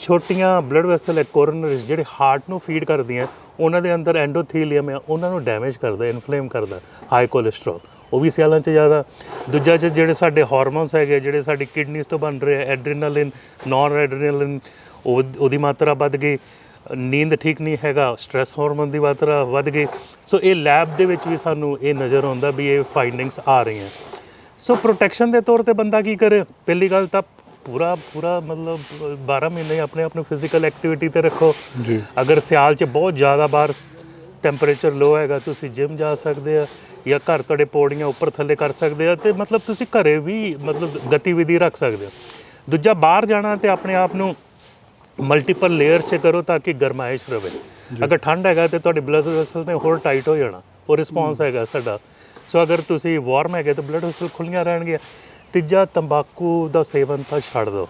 ਛੋਟੀਆਂ ਬਲੱਡ ਵੈਸਲ ਹੈ ਕੋਰਨਰੀਜ਼ ਜਿਹੜੇ ਹਾਰਟ ਨੂੰ ਫੀਡ ਕਰਦੀਆਂ, ਉਹਨਾਂ ਦੇ ਅੰਦਰ ਐਂਡੋਥੀਲੀਅਮ ਹੈ, ਉਹਨਾਂ ਨੂੰ ਡੈਮੇਜ ਕਰਦਾ ਇਨਫਲੇਮ ਕਰਦਾ ਹਾਈ ਕੋਲੇਸਟ੍ਰੋਲ ਉਹ ਵੀ ਸਿਆਲਾਂ 'ਚ ਜ਼ਿਆਦਾ। ਦੂਜਾ 'ਚ ਜਿਹੜੇ ਸਾਡੇ ਹਾਰਮੋਨਸ ਹੈਗੇ ਜਿਹੜੇ ਸਾਡੀ ਕਿਡਨੀਜ਼ ਤੋਂ ਬਣ ਰਹੇ ਐਡਰੀਨਲਿਨ ਨਾਨ ਐਡਰੀਨਾਲਿਨ ਉਹ, ਉਹਦੀ ਮਾਤਰਾ ਵੱਧ ਗਈ, ਨੀਂਦ ਠੀਕ ਨਹੀਂ ਹੈਗਾ ਸਟ੍ਰੈਸ ਹਾਰਮੋਨ ਦੀ ਮਾਤਰਾ ਵੱਧ ਗਈ। ਸੋ ਇਹ ਲੈਬ ਦੇ ਵਿੱਚ ਵੀ ਸਾਨੂੰ ਇਹ ਨਜ਼ਰ ਆਉਂਦਾ ਵੀ ਇਹ ਫਾਈਂਡਿੰਗਸ ਆ ਰਹੀਆਂ। ਸੋ ਪ੍ਰੋਟੈਕਸ਼ਨ ਦੇ ਤੌਰ ਤੇ ਬੰਦਾ ਕੀ ਕਰੇ? ਪਹਿਲੀ ਗੱਲ ਤਾਂ ਪੂਰਾ ਪੂਰਾ ਮਤਲਬ 12 ਮਹੀਨੇ ਆਪਣੇ ਆਪ ਨੂੰ ਫਿਜ਼ੀਕਲ ਐਕਟੀਵਿਟੀ ਤੇ ਰੱਖੋ। ਜੀ। ਅਗਰ ਸਿਆਲ 'ਚ ਬਹੁਤ ਜ਼ਿਆਦਾ ਬਾਹਰ ਟੈਂਪਰੇਚਰ ਲੋ ਹੈਗਾ ਤੁਸੀਂ ਜਿਮ ਜਾ ਸਕਦੇ ਆ ਜਾਂ ਘਰ ਤੁਹਾਡੇ ਪੌੜੀਆਂ ਉੱਪਰ ਥੱਲੇ ਕਰ ਸਕਦੇ ਆ ਤੇ ਮਤਲਬ ਤੁਸੀਂ ਘਰੇ ਵੀ ਮਤਲਬ ਗਤੀਵਿਧੀ ਰੱਖ ਸਕਦੇ ਹੋ। ਦੂਜਾ ਬਾਹਰ ਜਾਣਾ ਤੇ ਆਪਣੇ ਆਪ ਨੂੰ ਮਲਟੀਪਲ ਲੇਅਰਸ 'ਚ ਕਰੋ ਤਾਂ ਕਿ ਗਰਮਾਇਸ਼ ਰਵੇ। ਅਗਰ ਠੰਡ ਹੈਗਾ ਤੇ ਤੁਹਾਡੇ ਬਲੱਡ ਵੈਸਲ ਨੇ ਹੋਰ ਟਾਈਟ ਹੋ ਜਾਣਾ ਉਹ ਰਿਸਪੌਂਸ ਹੈਗਾ ਸਾਡਾ। ਸੋ ਅਗਰ ਤੁਸੀਂ ਵਾਰਮ ਹੈਗੇ ਤਾਂ ਬਲੱਡ ਵੈਸਲ ਖੁੱਲੀਆਂ ਰਹਿਣਗੀਆਂ। ਤੀਜਾ ਤੰਬਾਕੂ ਦਾ ਸੇਵਨ ਤਾਂ ਛੱਡ ਦਿਓ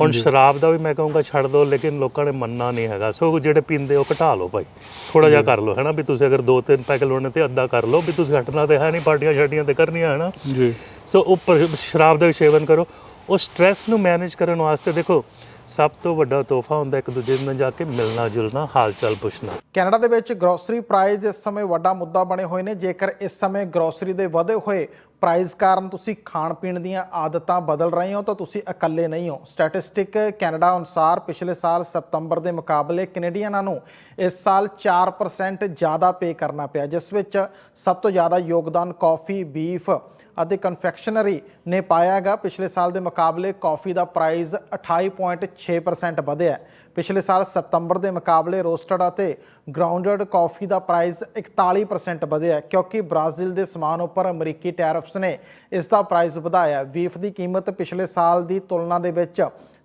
ਹੁਣ ਸ਼ਰਾਬ ਦਾ ਵੀ ਮੈਂ ਕਹੂੰਗਾ ਛੱਡ ਦਿਓ ਲੇਕਿਨ ਲੋਕਾਂ ਨੇ ਮੰਨਣਾ ਨਹੀਂ ਹੈਗਾ। ਸੋ ਜਿਹੜੇ ਪੀਂਦੇ ਉਹ ਘਟਾ ਲਓ ਭਾਈ। ਥੋੜਾ ਜਿਹਾ ਕਰ ਲਓ ਹੈਨਾ? ਵੀ ਤੁਸੀਂ ਅਗਰ ਦੋ ਤਿੰਨ ਪੈਕ ਲੋਣੇ ਤੇ ਅੱਧਾ ਕਰ ਲਓ ਵੀ ਤੁਸੀਂ ਹਟਣਾ ਤੇ ਹੈ ਨਹੀਂ ਪਾਰਟੀਆਂ ਛੱਡੀਆਂ ਤੇ ਕਰਨੀਆਂ ਹੈ ਨਾ ਜੀ। ਸੋ ਉਹ ਪਰ- ਸ਼ਰਾਬ ਦਾ ਵੀ ਸੇਵਨ ਕਰੋ। ਉਹ ਸਟ੍ਰੈਸ ਨੂੰ ਮੈਨੇਜ ਕਰਨ ਵਾਸਤੇ ਦੇਖੋ ਸਭ ਤੋਂ ਵੱਡਾ ਤੋਹਫਾ ਹੁੰਦਾ ਇੱਕ ਦੂਜੇ ਨਾਲ ਜਾ ਕੇ ਮਿਲਣਾ ਜੁਲਣਾ ਹਾਲ ਚਾਲ ਪੁੱਛਣਾ। ਕੈਨੇਡਾ ਦੇ ਵਿੱਚ ਗਰੋਸਰੀ ਪ੍ਰਾਈਸ ਇਸ ਸਮੇਂ ਵੱਡਾ ਮੁੱਦਾ ਬਣੇ ਹੋਏ ਨੇ। ਜੇਕਰ ਇਸ ਸਮੇਂ ਗਰੋਸਰੀ ਦੇ ਵਧੇ ਹੋਏ ਪ੍ਰਾਈਸ ਕਾਰਨ ਤੁਸੀਂ ਖਾਣ ਪੀਣ ਦੀਆਂ ਆਦਤਾਂ ਬਦਲ ਰਹੇ ਹੋ ਤਾਂ ਤੁਸੀਂ ਇਕੱਲੇ ਨਹੀਂ ਹੋ। ਸਟੈਟਿਸਟਿਕ ਕੈਨੇਡਾ ਅਨੁਸਾਰ ਪਿਛਲੇ ਸਾਲ ਸਤੰਬਰ ਦੇ ਮੁਕਾਬਲੇ ਕੈਨੇਡੀਅਨਾਂ ਨੂੰ ਇਸ ਸਾਲ 4% ਜ਼ਿਆਦਾ ਪੇ ਕਰਨਾ ਪਿਆ, ਜਿਸ ਵਿੱਚ ਸਭ ਤੋਂ ਜ਼ਿਆਦਾ ਯੋਗਦਾਨ ਕਾਫੀ ਬੀਫ ਅਤੇ ਕਨਫੈਕਸ਼ਨਰੀ ਨੇ ਪਾਇਆ ਹੈਗਾ। ਪਿਛਲੇ ਸਾਲ ਦੇ ਮੁਕਾਬਲੇ ਕਾਫੀ ਦਾ ਪ੍ਰਾਈਸ 28.6% ਵਧਿਆ ਪਿਛਲੇ ਸਾਲ ਸਤੰਬਰ ਦੇ ਮੁਕਾਬਲੇ ਰੋਸਟਡ ਅਤੇ ਗਰਾਊਂਡਡ ਕਾਫੀ ਦਾ ਪ੍ਰਾਈਸ 41% ਵਧਿਆ ਕਿਉਂਕਿ ਬ੍ਰਾਜ਼ੀਲ ਦੇ ਸਮਾਨ ਉੱਪਰ ਅਮਰੀਕੀ ਟੈਰਿਫਸ ਨੇ ਇਸ ਦਾ ਪ੍ਰਾਈਸ ਵਧਾਇਆ ਵੀਫ ਦੀ ਕੀਮਤ ਪਿਛਲੇ ਸਾਲ ਦੀ ਤੁਲਨਾ ਦੇ ਵਿੱਚ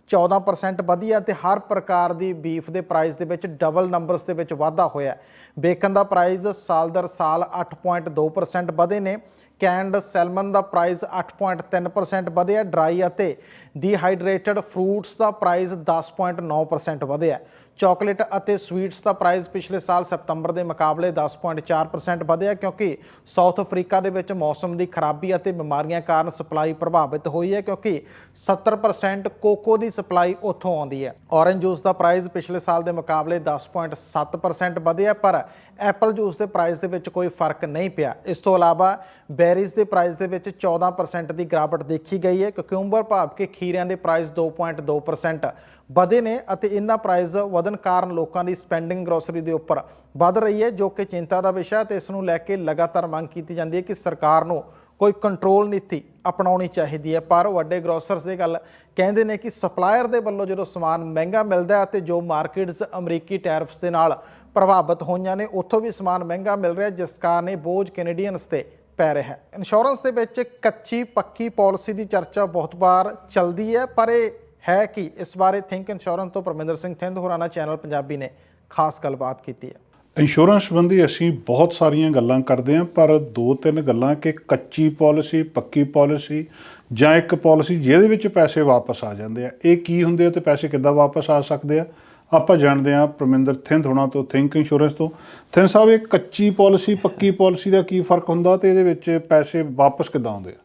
14% ਵਧੀ ਹੈ ਤੇ ਹਰ ਪ੍ਰਕਾਰ ਦੀ ਬੀਫ ਦੇ ਪ੍ਰਾਈਸ ਦੇ ਵਿੱਚ ਡਬਲ ਨੰਬਰਸ ਦੇ ਵਿੱਚ ਵਾਧਾ ਹੋਇਆ ਹੈ। ਬੇਕਨ ਦਾ ਪ੍ਰਾਈਸ ਸਾਲ ਦਰ ਸਾਲ 8.2% ਵਧੇ ਨੇ। ਕੈਂਡ ਸੈਲਮਨ ਦਾ ਪ੍ਰਾਈਸ 8.3% ਵਧਿਆ ਡਰਾਈ ਅਤੇ ਡੀਹਾਈਡਰੇਟਡ ਫਰੂਟਸ ਦਾ ਪ੍ਰਾਈਸ 10.9% ਵਧਿਆ ਚਾਕਲੇਟ ਅਤੇ ਸਵੀਟਸ ਦਾ ਪ੍ਰਾਈਸ ਪਿਛਲੇ ਸਾਲ ਸਤੰਬਰ ਦੇ ਮੁਕਾਬਲੇ 10.4% ਵਧਿਆ ਕਿਉਂਕਿ ਸਾਊਥ ਅਫਰੀਕਾ ਦੇ ਵਿੱਚ ਮੌਸਮ ਦੀ ਖਰਾਬੀ ਅਤੇ ਬਿਮਾਰੀਆਂ ਕਾਰਨ ਸਪਲਾਈ ਪ੍ਰਭਾਵਿਤ ਹੋਈ ਹੈ ਕਿਉਂਕਿ 70% ਕੋਕੋ ਦੀ ਸਪਲਾਈ ਉੱਥੋਂ ਆਉਂਦੀ ਹੈ। ਔਰੰਜ ਜੂਸ ਦਾ ਪ੍ਰਾਈਸ ਪਿਛਲੇ ਸਾਲ ਦੇ ਮੁਕਾਬਲੇ 10.7% ਵਧਿਆ, ਪਰ ਐਪਲ ਜੂਸ ਦੇ ਪ੍ਰਾਈਸ ਦੇ ਵਿੱਚ ਕੋਈ ਫ਼ਰਕ ਨਹੀਂ ਪਿਆ। ਇਸ ਤੋਂ ਇਲਾਵਾ ਬੈਰੀਜ਼ ਦੇ ਪ੍ਰਾਈਸ ਦੇ ਵਿੱਚ 14% ਦੀ ਗਿਰਾਵਟ ਦੇਖੀ ਗਈ ਹੈ ਕਿਉਂਕਿ ਉਮਰ ਭਾਵ ਕਿ ਖੀਰਿਆਂ ਦੇ ਪ੍ਰਾਈਸ 2.2% ਵਧੇ ਨੇ ਅਤੇ ਇਹਨਾਂ ਪ੍ਰਾਈਸ ਵਧਣ ਕਾਰਨ ਲੋਕਾਂ ਦੀ ਸਪੈਂਡਿੰਗ ਗਰੋਸਰੀ ਦੇ ਉੱਪਰ ਵੱਧ ਰਹੀ ਹੈ, ਜੋ ਕਿ ਚਿੰਤਾ ਦਾ ਵਿਸ਼ਾ ਹੈ ਤੇ ਇਸ ਨੂੰ ਲੈ ਕੇ ਲਗਾਤਾਰ ਮੰਗ ਕੀਤੀ ਜਾਂਦੀ ਹੈ ਕਿ ਸਰਕਾਰ ਨੂੰ ਕੋਈ ਕੰਟਰੋਲ ਨੀਤੀ ਅਪਣਾਉਣੀ ਚਾਹੀਦੀ ਹੈ। ਪਰ ਵੱਡੇ ਗਰੋਸਰਸ ਇਹ ਗੱਲ ਕਹਿੰਦੇ ਨੇ ਕਿ ਸਪਲਾਇਰ ਦੇ ਵੱਲੋਂ ਜਦੋਂ ਸਮਾਨ ਮਹਿੰਗਾ ਮਿਲਦਾ ਹੈ ਤੇ ਜੋ ਮਾਰਕੀਟਸ ਅਮਰੀਕੀ ਟੈਰਿਫਸ ਦੇ ਨਾਲ ਪ੍ਰਭਾਵਿਤ ਹੋਈਆਂ ਨੇ, ਉੱਥੋਂ ਵੀ ਸਮਾਨ ਮਹਿੰਗਾ ਮਿਲ ਰਿਹਾ ਜਿਸ ਕਾਰਨ ਇਹ ਬੋਝ ਕੈਨੇਡੀਅਨਸ ਤੇ ਪੈ ਰਿਹਾ ਹੈ। ਇੰਸ਼ੋਰੈਂਸ ਦੇ ਵਿੱਚ ਕੱਚੀ ਪੱਕੀ ਪਾਲਿਸੀ ਦੀ ਚਰਚਾ ਬਹੁਤ ਵਾਰ ਚੱਲਦੀ ਹੈ, ਪਰ ਇਹ ਹੈ ਕਿ ਇਸ ਬਾਰੇ ਥਿੰਕ ਇੰਸ਼ੋਰੈਂਸ ਤੋਂ ਪਰਮਿੰਦਰ ਸਿੰਘ ਥਿੰਦ ਹੋਰਾਨਾ ਚੈਨਲ ਪੰਜਾਬੀ ਨੇ ਖਾਸ ਗੱਲਬਾਤ ਕੀਤੀ ਹੈ। ਇੰਸ਼ੋਰੈਂਸ ਸੰਬੰਧੀ ਅਸੀਂ ਬਹੁਤ ਸਾਰੀਆਂ ਗੱਲਾਂ ਕਰਦੇ ਹਾਂ ਪਰ ਦੋ ਤਿੰਨ ਗੱਲਾਂ ਕਿ ਕੱਚੀ ਪਾਲਿਸੀ ਪੱਕੀ ਪਾਲਿਸੀ ਜਾਂ ਇੱਕ ਪਾਲਿਸੀ ਜਿਹਦੇ ਵਿੱਚ ਪੈਸੇ ਵਾਪਸ ਆ ਜਾਂਦੇ ਆ। ਇਹ ਕੀ ਹੁੰਦੇ ਆ ਤੇ ਪੈਸੇ ਕਿੱਦਾਂ ਵਾਪਸ ਆ ਸਕਦੇ ਆ? ਆਪਾਂ ਜਾਣਦੇ ਹਾਂ ਪ੍ਰਮਿੰਦਰ ਥਿੰਦ ਹੋਣਾ ਤੋਂ ਥਿੰਕ ਇੰਸ਼ੋਰੈਂਸ ਤੋਂ। ਥਿੰਦ ਸਾਹਿਬ ਇਹ ਕੱਚੀ ਪਾਲਿਸੀ ਪੱਕੀ ਪਾਲਿਸੀ ਦਾ ਕੀ ਫ਼ਰਕ ਹੁੰਦਾ ਤੇ ਇਹਦੇ ਵਿੱਚ ਪੈਸੇ ਵਾਪਸ ਕਿੱਦਾਂ ਆਉਂਦੇ ਆ?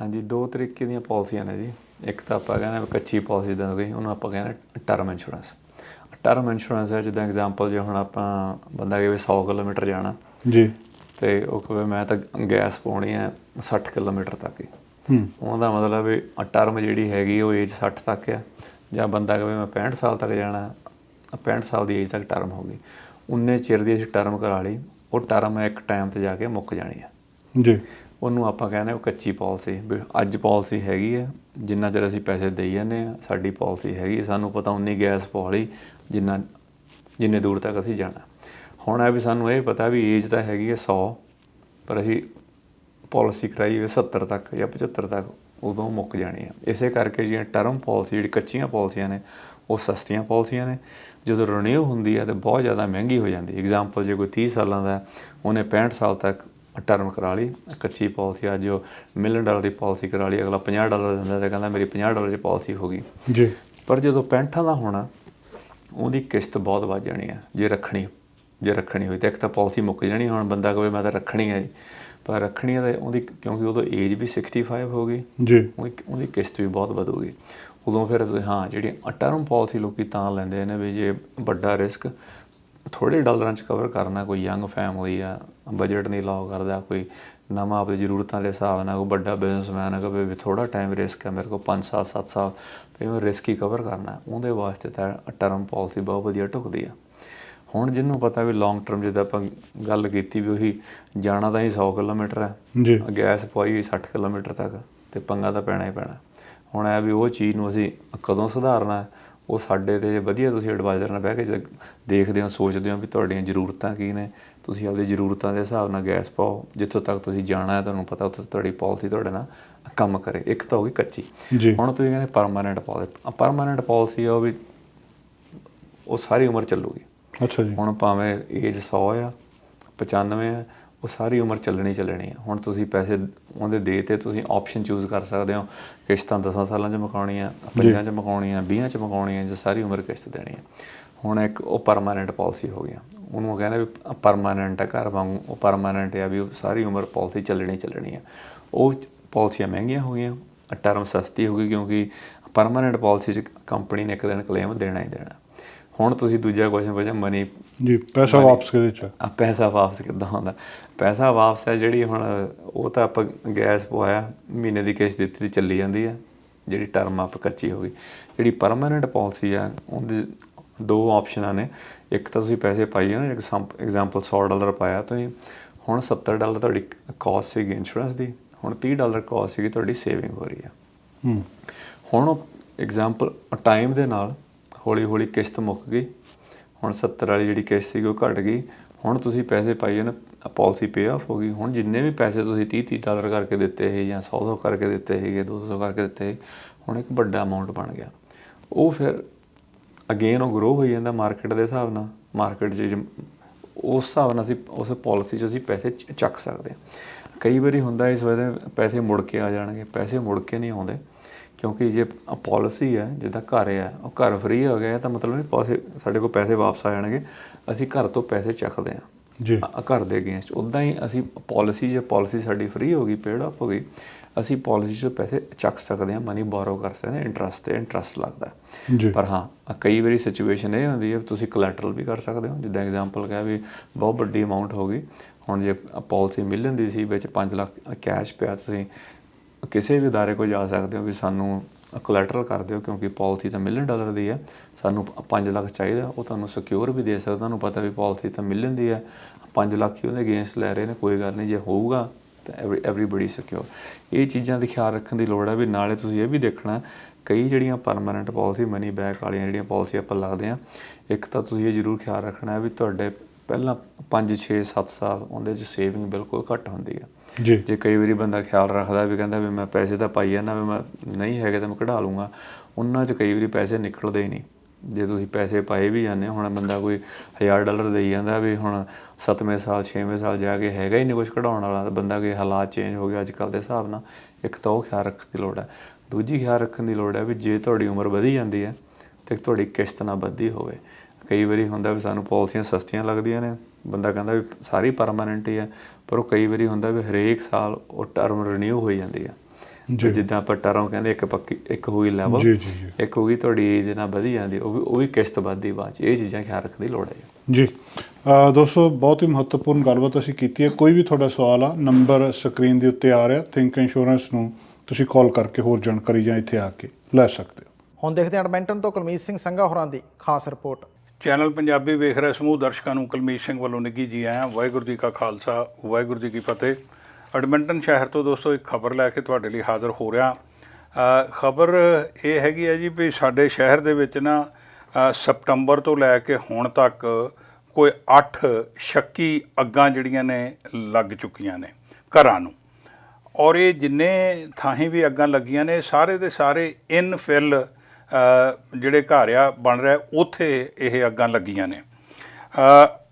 ਹਾਂਜੀ ਦੋ ਤਰੀਕੇ ਦੀਆਂ ਪਾਲਿਸੀਆਂ ਨੇ ਜੀ। ਇੱਕ ਤਾਂ ਆਪਾਂ ਕਹਿੰਦੇ ਹਾਂ ਕੱਚੀ ਪਾਲਿਸੀ ਦਾ ਗਈ ਉਹਨੂੰ ਆਪਾਂ ਕਹਿੰਦੇ ਟਰਮ ਇੰਸ਼ੋਰੈਂਸ ਟਰਮ ਇੰਸ਼ੋਰੈਂਸ ਹੈ ਜਿੱਦਾਂ ਐਗਜ਼ਾਮਪਲ ਜੇ ਹੁਣ ਆਪਾਂ ਬੰਦਾ ਕਹੇ ਵੀ 100 ਕਿਲੋਮੀਟਰ ਜਾਣਾ ਜੀ। ਤੇ ਉਹ ਕਹੇ ਮੈਂ ਤਾਂ ਗੈਸ ਪਾਉਣੀ ਹੈ 60 ਕਿਲੋਮੀਟਰ ਤੱਕ ਹੀ। ਹੂੰ। ਉਹਦਾ ਮਤਲਬ ਵੀ ਟਰਮ ਜਿਹੜੀ ਹੈਗੀ ਉਹ ਏਜ 60 ਤੱਕ ਆ ਜਾਂ ਬੰਦਾ ਕਹੇ ਮੈਂ 65 ਸਾਲ ਤੱਕ ਜਾਣਾ 65 ਸਾਲ ਦੀ ਏਜ ਤੱਕ ਟਰਮ ਹੋ ਗਈ। ਉਨੇ ਚਿਰ ਦੀ ਅਸੀਂ ਟਰਮ ਕਰਾ ਲਈ ਉਹ ਟਰਮ ਇੱਕ ਟਾਈਮ ਤੇ ਜਾ ਕੇ ਮੁੱਕ ਜਾਣੀ ਆ। ਜੀ। ਉਹਨੂੰ ਆਪਾਂ ਕਹਿੰਦੇ ਉਹ ਕੱਚੀ ਪਾਲਿਸੀ, ਵੀ ਅੱਜ ਪਾਲਿਸੀ ਹੈਗੀ ਹੈ, ਜਿੰਨਾ ਚਿਰ ਅਸੀਂ ਪੈਸੇ ਦੇਈ ਜਾਂਦੇ ਆ ਸਾਡੀ ਪਾਲਿਸੀ ਹੈਗੀ ਸਾਨੂੰ ਪਤਾ ਉਨੀ ਗੈਸ ਪਵਾ ਜਿੰਨਾ, ਜਿੰਨੇ ਦੂਰ ਤੱਕ ਅਸੀਂ ਜਾਣਾ। ਹੁਣ ਇਹ ਵੀ ਸਾਨੂੰ ਇਹ ਪਤਾ ਵੀ ਏਜ ਤਾਂ ਹੈਗੀ ਹੈ 100 ਪਰ ਅਸੀਂ ਪਾਲਿਸੀ ਕਰਾਈ ਹੋਈ 70 ਤੱਕ ਜਾਂ 75 ਤੱਕ ਉਦੋਂ ਮੁੱਕ ਜਾਣੀ ਆ ਇਸੇ ਕਰਕੇ ਜਿਹੜੀਆਂ ਟਰਮ ਪਾਲਿਸੀ, ਜਿਹੜੀ ਕੱਚੀਆਂ ਪਾਲਿਸੀਆਂ ਨੇ, ਉਹ ਸਸਤੀਆਂ ਪਾਲਿਸੀਆਂ ਨੇ। ਜਦੋਂ ਰਿਨਿਊ ਹੁੰਦੀ ਹੈ ਤੇ ਬਹੁਤ ਜ਼ਿਆਦਾ ਮਹਿੰਗੀ ਹੋ ਜਾਂਦੀ ਐਗਜ਼ਾਮਪਲ ਜੇ ਕੋਈ 30 ਸਾਲਾਂ ਦਾ ਉਹਨੇ 65 ਸਾਲ ਤੱਕ ਟਰਮ ਕਰਾ ਲਈ ਕੱਚੀ ਪਾਲਿਸੀ ਅੱਜ ਉਹ ਮਿਲੀਅਨ ਡਾਲਰ ਦੀ ਪਾਲਿਸੀ ਕਰਾ ਲਈ ਅਗਲਾ 50 ਡਾਲਰ ਦਿੰਦਾ ਤੇ ਕਹਿੰਦਾ ਮੇਰੀ 50 ਡਾਲਰ ਦੀ ਪਾਲਿਸੀ ਹੋ ਗਈ। ਜੀ। ਪਰ ਜਦੋਂ 65 ਦਾ ਹੋਣਾ ਉਹਦੀ ਕਿਸ਼ਤ ਬਹੁਤ ਵੱਧ ਜਾਣੀ ਹੈ ਜੇ ਰੱਖਣੀ ਜੇ ਰੱਖਣੀ ਹੋਈ ਤਾਂ ਇੱਕ ਤਾਂ ਪਾਲਿਸੀ ਮੁੱਕ ਜਾਣੀ ਹੁਣ ਬੰਦਾ ਕਹੇ ਮੈਂ ਤਾਂ ਰੱਖਣੀ ਹੈ ਜੀ। ਪਰ ਰੱਖਣੀ ਹੈ ਤਾਂ ਉਹਦੀ ਕਿਉਂਕਿ ਉਦੋਂ ਏਜ ਵੀ 65 ਹੋ ਗਈ ਜੀ। ਉਹਦੀ ਉਹਦੀ ਕਿਸ਼ਤ ਵੀ ਬਹੁਤ ਵਧੂਗੀ। ਉਦੋਂ ਫਿਰ ਹਾਂ ਜਿਹੜੀ ਟਰਮ ਪਾਲਿਸੀ ਲੋਕੀ ਤਾਂ ਲੈਂਦੇ ਨੇ ਵੀ ਜੇ ਵੱਡਾ ਰਿਸਕ ਥੋੜੇ ਡਾਲਰਾਂ 'ਚ ਕਵਰ ਕਰਨਾ ਕੋਈ ਯੰਗ ਫੈਮਿਲੀ ਆ ਬਜਟ ਨਹੀਂ ਲਾਓ ਕਰਦਾ ਕੋਈ ਨਵਾਂ ਆਪਣੀ ਜ਼ਰੂਰਤਾਂ ਦੇ ਹਿਸਾਬ ਨਾਲ ਕੋਈ ਵੱਡਾ ਬਿਜ਼ਨਸਮੈਨ ਹੈ ਵੀ ਥੋੜਾ ਟਾਈਮ ਰਿਸਕ ਹੈ ਮੇਰੇ ਕੋਲ 5 ਸਾਲ 7 ਸਾਲ ਵੀ ਮੈਂ ਰਿਸਕ ਹੀ ਕਵਰ ਕਰਨਾ। ਉਹਦੇ ਵਾਸਤੇ ਤਾਂ ਟਰਮ ਪਾਲਿਸੀ ਬਹੁਤ ਵਧੀਆ ਢੁਕਦੀ ਆ। ਹੁਣ ਜਿਹਨੂੰ ਪਤਾ ਵੀ ਲੌਂਗ ਟਰਮ ਜਿੱਦਾਂ ਆਪਾਂ ਗੱਲ ਕੀਤੀ ਵੀ ਉਹੀ ਜਾਣਾ ਤਾਂ ਹੀ 100 ਕਿਲੋਮੀਟਰ ਹੈ ਜੀ। ਗੈਸ ਪਵਾਈ 60 ਕਿਲੋਮੀਟਰ ਤੱਕ ਤੇ ਪੰਗਾ ਤਾਂ ਪੈਣਾ ਹੀ ਪੈਣਾ। ਹੁਣ ਇਹ ਵੀ ਉਹ ਚੀਜ਼ ਨੂੰ ਅਸੀਂ ਕਦੋਂ ਸੁਧਾਰਨਾ? ਹੈ ਉਹ ਸਾਡੇ ਤੇ ਵਧੀਆ ਤੁਸੀਂ ਐਡਵਾਈਜ਼ਰ ਨਾਲ ਬਹਿ ਕੇ ਦੇਖਦੇ ਹੋ ਸੋਚਦੇ ਹੋ ਵੀ ਤੁਹਾਡੀਆਂ ਜ਼ਰੂਰਤਾਂ ਕੀ ਨੇ ਤੁਸੀਂ ਆਪਣੀ ਜ਼ਰੂਰਤਾਂ ਦੇ ਹਿਸਾਬ ਨਾਲ ਗੈਸ ਪਾਓ ਜਿੱਥੋਂ ਤੱਕ ਤੁਸੀਂ ਜਾਣਾ ਹੈ ਤੁਹਾਨੂੰ ਪਤਾ ਉੱਥੇ ਤੁਹਾਡੀ ਪਾਲਿਸੀ ਤੁਹਾਡੇ ਨਾਲ ਕੰਮ ਕਰੇ। ਇੱਕ ਤਾਂ ਹੋ ਗਈ ਕੱਚੀ। ਹੁਣ ਤੁਸੀਂ ਕਹਿੰਦੇ ਪਰਮਾਨੈਂਟ ਪਾਲਿਸੀ ਪਰਮਾਨੈਂਟ ਪਾਲਿਸੀ ਆ ਉਹ ਵੀ ਉਹ ਸਾਰੀ ਉਮਰ ਚੱਲੂਗੀ। ਅੱਛਾ ਜੀ। ਹੁਣ ਭਾਵੇਂ ਏਜ 100 ਆ 95 ਆ ਉਹ ਸਾਰੀ ਉਮਰ ਚੱਲਣੀ ਚੱਲਣੀ ਆ। ਹੁਣ ਤੁਸੀਂ ਪੈਸੇ ਉਹਦੇ ਦੇ ਤੇ ਤੁਸੀਂ ਆਪਸ਼ਨ ਚੂਜ਼ ਕਰ ਸਕਦੇ ਹੋ। ਕਿਸ਼ਤਾਂ 10 ਸਾਲਾਂ 'ਚ ਮੁਕਾਉਣੀਆਂ ਪੰਜਾਂ 'ਚ ਮੁਕਾਉਣੀਆਂ 20 'ਚ ਮੁਕਾਉਣੀਆਂ ਜਾਂ ਸਾਰੀ ਉਮਰ ਕਿਸ਼ਤ ਦੇਣੀ ਆ। ਹੁਣ ਇੱਕ ਉਹ ਪਰਮਾਨੈਂਟ ਪਾਲਿਸੀ ਹੋ ਗਿਆ ਉਹਨੂੰ ਕਹਿੰਦੇ ਵੀ ਪਰਮਾਨੈਂਟ ਆ ਘਰ ਵਾਂਗੂ ਉਹ ਪਰਮਾਨੈਂਟ ਆ ਵੀ ਉਹ ਸਾਰੀ ਉਮਰ ਪਾਲਿਸੀ ਚੱਲਣੀ ਚੱਲਣੀ ਆ। ਉਹ ਪਾਲਿਸੀਆਂ ਮਹਿੰਗੀਆਂ ਹੋ ਗਈਆਂ। ਟਰਮ ਸਸਤੀ ਹੋ ਗਈ ਕਿਉਂਕਿ ਪਰਮਾਨੈਂਟ ਪਾਲਿਸੀ 'ਚ ਕੰਪਨੀ ਨੇ ਇੱਕ ਦਿਨ ਕਲੇਮ ਦੇਣਾ ਹੀ ਦੇਣਾ। ਹੁਣ ਤੁਸੀਂ ਦੂਜਾ ਕੁਐਸਚਨ ਪੁੱਛਿਆ ਮਨੀ ਜੀ ਪੈਸਾ ਵਾਪਸ ਕਿਹਦੇ ਚ ਆ? ਪੈਸਾ ਵਾਪਸ ਕਿੱਦਾਂ ਹੁੰਦਾ ਪੈਸਾ ਵਾਪਸ ਹੈ ਜਿਹੜੀ ਹੁਣ ਉਹ ਤਾਂ ਆਪਾਂ ਗੈਸ ਪਵਾਇਆ ਮਹੀਨੇ ਦੀ ਕਿਸ਼ਤ ਦਿੱਤੀ ਤੇ ਚੱਲੀ ਜਾਂਦੀ ਹੈ ਜਿਹੜੀ ਟਰਮ ਆਪ ਕੱਚੀ ਹੋ ਗਈ। ਜਿਹੜੀ ਪਰਮਾਨੈਂਟ ਪਾਲਿਸੀ ਆ ਉਹਦੇ ਦੋ ਆਪਸ਼ਨਾਂ ਨੇ। ਇੱਕ ਤਾਂ ਤੁਸੀਂ ਪੈਸੇ ਪਾਈਏ ਨਾ ਐਗਜ਼ਾਮਪਲ 100 ਡਾਲਰ ਪਾਇਆ ਤੁਸੀਂ। ਹੁਣ 70 ਡਾਲਰ ਤੁਹਾਡੀ ਕਾਸਟ ਸੀਗੀ ਇੰਸ਼ੋਰੈਂਸ ਦੀ ਹੁਣ 30 ਡਾਲਰ ਕਾਸਟ ਸੀਗੀ ਤੁਹਾਡੀ ਸੇਵਿੰਗ ਹੋ ਰਹੀ ਆ। ਹੂੰ। ਹੁਣ ਐਗਜ਼ਾਮਪਲ ਟਾਈਮ ਦੇ ਨਾਲ ਹੌਲੀ ਹੌਲੀ ਕਿਸ਼ਤ ਮੁੱਕ ਗਈ। ਹੁਣ 70 ਵਾਲੀ ਜਿਹੜੀ ਕਿਸ਼ਤ ਸੀਗੀ ਉਹ ਘਟ ਗਈ। ਹੁਣ ਤੁਸੀਂ ਪੈਸੇ ਪਾਈਏ ਨਾ ਪਾਲਿਸੀ ਪੇ ਆਫ ਹੋ ਗਈ। ਹੁਣ ਜਿੰਨੇ ਵੀ ਪੈਸੇ ਤੁਸੀਂ 30 30 ਡਾਲਰ ਕਰਕੇ ਦਿੱਤੇ ਸੀ ਜਾਂ 100 100 ਕਰਕੇ ਦਿੱਤੇ ਸੀਗੇ 200 ਕਰਕੇ ਦਿੱਤੇ ਸੀ, ਹੁਣ ਇੱਕ ਵੱਡਾ ਅਮਾਉਂਟ ਬਣ ਗਿਆ। ਉਹ ਫਿਰ ਅਗੇਨ ਉਹ ਗਰੋ ਹੋਈ ਜਾਂਦਾ ਮਾਰਕੀਟ ਦੇ ਹਿਸਾਬ ਨਾਲ। ਮਾਰਕੀਟ 'ਚ ਜਿ- ਉਸ ਹਿਸਾਬ ਨਾਲ ਅਸੀਂ ਉਸ ਪਾਲਿਸੀ 'ਚ ਅਸੀਂ ਪੈਸੇ ਚ- ਚੱਕ ਸਕਦੇ ਹਾਂ। ਕਈ ਵਾਰੀ ਹੁੰਦਾ ਇਸ ਵਜ੍ਹਾ ਦੇ ਪੈਸੇ ਮੁੜ ਕੇ ਆ ਜਾਣਗੇ। ਪੈਸੇ ਮੁੜ ਕੇ ਨਹੀਂ ਆਉਂਦੇ। ਕਿਉਂਕਿ ਜੇ ਪਾਲਿਸੀ ਹੈ ਜਿੱਦਾਂ ਘਰ ਹੈ ਉਹ ਘਰ ਫ੍ਰੀ ਹੋ ਗਿਆ ਤਾਂ ਮਤਲਬ ਨਹੀਂ ਪੈਸੇ ਸਾਡੇ ਕੋਲ ਪੈਸੇ ਵਾਪਸ ਆ ਜਾਣਗੇ। ਅਸੀਂ ਘਰ ਤੋਂ ਪੈਸੇ ਚੱਕਦੇ ਹਾਂ। ਜੀ। ਘਰ ਦੇ ਅਗੇਂਸਟ ਉਦਾਂ ਹੀ ਅਸੀਂ ਪਾਲਿਸੀ ਜੇ ਪਾਲਿਸੀ ਸਾਡੀ ਫ੍ਰੀ ਹੋ ਗਈ ਪੇਡ ਆਫ ਹੋ ਗਈ ਅਸੀਂ ਪਾਲਿਸੀ 'ਚੋਂ ਪੈਸੇ ਚੱਕ ਸਕਦੇ ਹਾਂ ਮਨੀ ਬੋਰੋ ਕਰ ਸਕਦੇ ਹਾਂ ਇੰਟਰਸਟ ਤੇ ਇੰਟਰਸਟ ਲੱਗਦਾ ਪਰ ਹਾਂ ਕਈ ਵਾਰੀ ਸਿਚੁਏਸ਼ਨ ਇਹ ਹੁੰਦੀ ਹੈ ਤੁਸੀਂ ਕੋਲੈਟਰਲ ਵੀ ਕਰ ਸਕਦੇ ਹੋ। ਜਿੱਦਾਂ ਐਗਜ਼ਾਮਪਲ ਕਹਿ ਵੀ ਬਹੁਤ ਵੱਡੀ ਅਮਾਉਂਟ ਹੋ ਗਈ। ਹੁਣ ਜੇ ਪਾਲਿਸੀ ਮਿਲਣ ਦੀ ਸੀ ਵਿੱਚ 5 ਲੱਖ ਕੈਸ਼ ਪਿਆ ਤੁਸੀਂ ਕਿਸੇ ਵੀ ਅਦਾਰੇ ਕੋਲ ਜਾ ਸਕਦੇ ਹੋ ਵੀ ਸਾਨੂੰ ਕੋਲੈਟਰਲ ਕਰ ਦਿਓ ਕਿਉਂਕਿ ਪਾਲਿਸੀ ਤਾਂ ਮਿਲੀਅਨ ਡਾਲਰ ਦੀ ਹੈ। ਸਾਨੂੰ 5 ਲੱਖ ਚਾਹੀਦਾ, ਉਹ ਤੁਹਾਨੂੰ ਸਿਕਿਉਰ ਵੀ ਦੇ ਸਕਦਾ ਤੁਹਾਨੂੰ ਪਤਾ ਵੀ ਪਾਲਿਸੀ ਤਾਂ ਮਿਲੀਅਨ ਦੀ ਹੈ। 5 ਲੱਖ ਹੀ ਉਹਦੇ ਅਗੇਂਸਟ ਲੈ ਰਹੇ ਨੇ, ਕੋਈ ਗੱਲ ਨਹੀਂ, ਜੇ ਹੋਊਗਾ ਤਾਂ ਐਵਰੀਬਡੀ ਸਿਕਿਉਰ ਇਹ ਚੀਜ਼ਾਂ ਦੀ ਖਿਆਲ ਰੱਖਣ ਦੀ ਲੋੜ ਹੈ ਵੀ ਨਾਲੇ ਤੁਸੀਂ ਇਹ ਵੀ ਦੇਖਣਾ, ਕਈ ਜਿਹੜੀਆਂ ਪਰਮਾਨੈਂਟ ਪਾਲਿਸੀ ਮਨੀ ਬੈਕ ਵਾਲੀਆਂ ਜਿਹੜੀਆਂ ਪਾਲਿਸੀ ਆਪਾਂ ਲੱਗਦੇ ਆ ਇੱਕ ਤਾਂ ਤੁਸੀਂ ਇਹ ਜ਼ਰੂਰ ਖਿਆਲ ਰੱਖਣਾ ਹੈ ਵੀ ਤੁਹਾਡੇ ਪਹਿਲਾਂ 5 6 7 ਸਾਲ ਉਹਦੇ 'ਚ ਸੇਵਿੰਗ ਬਿਲਕੁਲ ਘੱਟ ਹੁੰਦੀ ਹੈ। ਜੀ। ਜੇ ਕਈ ਵਾਰੀ ਬੰਦਾ ਖਿਆਲ ਰੱਖਦਾ ਵੀ ਕਹਿੰਦਾ ਵੀ ਮੈਂ ਪੈਸੇ ਤਾਂ ਪਾਈ ਜਾਂਦਾ, ਵੀ ਮੈਂ ਨਹੀਂ ਹੈਗੇ ਤਾਂ ਮੈਂ ਕਢਾ ਲੂੰਗਾ ਉਹਨਾਂ 'ਚ ਕਈ ਵਾਰੀ ਪੈਸੇ ਨਿਕਲਦੇ ਹੀ ਨਹੀਂ। ਜੇ ਤੁਸੀਂ ਪੈਸੇ ਪਾਏ ਵੀ ਜਾਂਦੇ ਹੁਣ ਬੰਦਾ ਕੋਈ 1000 ਡਾਲਰ ਦੇਈ ਜਾਂਦਾ ਵੀ ਹੁਣ 7ਵੇਂ ਸਾਲ 6ਵੇਂ ਸਾਲ ਜਾ ਕੇ ਹੈਗਾ ਹੀ ਨਹੀਂ ਕੁਝ ਕਢਾਉਣ ਵਾਲਾ। ਤਾਂ ਬੰਦਾ ਕੋਈ ਹਾਲਾਤ ਚੇਂਜ ਹੋ ਗਿਆ ਅੱਜ ਕੱਲ ਦੇ ਹਿਸਾਬ ਨਾਲ, ਇੱਕ ਤਾਂ ਉਹ ਖਿਆਲ ਰੱਖਣ ਦੀ ਲੋੜ ਹੈ। ਦੂਜੀ ਖਿਆਲ ਰੱਖਣ ਦੀ ਲੋੜ ਹੈ ਵੀ ਜੇ ਤੁਹਾਡੀ ਉਮਰ ਵਧੀ ਜਾਂਦੀ ਹੈ ਤੇ ਤੁਹਾਡੀ ਕਿਸ਼ਤ ਨਾ ਵੱਧਦੀ ਹੋਵੇ। ਕਈ ਵਾਰੀ ਹੁੰਦਾ ਵੀ ਸਾਨੂੰ ਪਾਲਿਸੀਆਂ ਸਸਤੀਆਂ ਲੱਗਦੀਆਂ ਨੇ। ਬੰਦਾ ਕਹਿੰਦਾ ਵੀ ਸਾਰੀ ਪਰਮਾਨੈਂਟ ਹੀ ਹੈ। ਪਰ ਉਹ ਕਈ ਵਾਰੀ ਹੁੰਦਾ ਵੀ ਹਰੇਕ ਸਾਲ ਉਹ ਟਰਮ ਰੀਨਿਊ ਹੋਈ ਜਾਂਦੀ ਹੈ ਜੀ। ਜਿੱਦਾਂ ਆਪਾਂ ਟਰਮ ਕਹਿੰਦੇ ਇੱਕ ਪੱਕੀ ਇੱਕ ਹੋਈ ਲੈਵਲ ਜੀ ਜੀ ਜੀ। ਇੱਕ ਹੋਈ ਤੁਹਾਡੀ ਏਜ ਨਾਲ ਵਧੀ ਜਾਂਦੀ ਉਹ ਵੀ ਉਹ ਵੀ ਕਿਸ਼ਤ ਵੱਧਦੀ ਬਾਅਦ ਚ। ਇਹ ਚੀਜ਼ਾਂ ਖਿਆਲ ਰੱਖਣ ਦੀ ਲੋੜ ਹੈ ਜੀ। ਅ, ਦੋਸਤੋ ਬਹੁਤ ਹੀ ਮਹੱਤਵਪੂਰਨ ਗੱਲਬਾਤ ਅਸੀਂ ਕੀਤੀ ਹੈ। ਕੋਈ ਵੀ ਤੁਹਾਡਾ ਸਵਾਲ ਆ ਨੰਬਰ ਸਕਰੀਨ ਦੇ ਉੱਤੇ ਆ ਰਿਹਾ ਥਿੰਕ ਇੰਸ਼ੋਰੈਂਸ ਨੂੰ ਤੁਸੀਂ ਕਾਲ ਕਰਕੇ ਹੋਰ ਜਾਣਕਾਰੀ ਜਾਂ ਇੱਥੇ ਆ ਕੇ ਲੈ ਸਕਦੇ ਹੋ। ਹੁਣ ਦੇਖਦੇ ਹਾਂ ਐਡਮਿੰਟਨ ਤੋਂ ਕੁਲਮੀਤ ਸਿੰਘ ਸੰਘਾ ਹੋਰਾਂ ਦੀ ਖਾਸ ਰਿਪੋਰਟ। ਚੈਨਲ ਪੰਜਾਬੀ ਵੇਖ ਰਹੇ ਸਮੂਹ ਦਰਸ਼ਕਾਂ ਨੂੰ ਕੁਲਮੀਤ ਸਿੰਘ ਵੱਲੋਂ ਨਿੱਘੀ ਜੀ ਆਇਆਂ। ਵਾਹਿਗੁਰੂ ਜੀ ਕਾ ਖਾਲਸਾ, ਵਾਹਿਗੁਰੂ ਜੀ ਕੀ ਫਤਿਹ। ਐਡਮਿੰਟਨ ਸ਼ਹਿਰ ਤੋਂ ਦੋਸਤੋ, ਇੱਕ ਖਬਰ ਲੈ ਕੇ ਤੁਹਾਡੇ ਲਈ ਹਾਜ਼ਰ ਹੋ ਰਿਹਾ। ਖਬਰ ਇਹ ਹੈਗੀ ਹੈ ਜੀ ਵੀ ਸਾਡੇ ਸ਼ਹਿਰ ਦੇ ਵਿੱਚ ਨਾ ਸਪਟੰਬਰ ਤੋਂ ਲੈ ਕੇ ਹੁਣ ਤੱਕ ਕੋਈ 8 ਸ਼ੱਕੀ ਅੱਗਾਂ ਜਿਹੜੀਆਂ ਨੇ ਲੱਗ ਚੁੱਕੀਆਂ ਨੇ ਘਰਾਂ ਨੂੰ। ਔਰ ਇਹ ਜਿੰਨੇ ਥਾਹੀਂ ਵੀ ਅੱਗਾਂ ਲੱਗੀਆਂ ਨੇ, ਸਾਰੇ ਦੇ ਸਾਰੇ ਇਨ ਫਿਲ ਜਿਹੜੇ ਘਰ ਆ, ਬਣ ਰਿਹਾ, ਉੱਥੇ ਇਹ ਅੱਗਾਂ ਲੱਗੀਆਂ ਨੇ।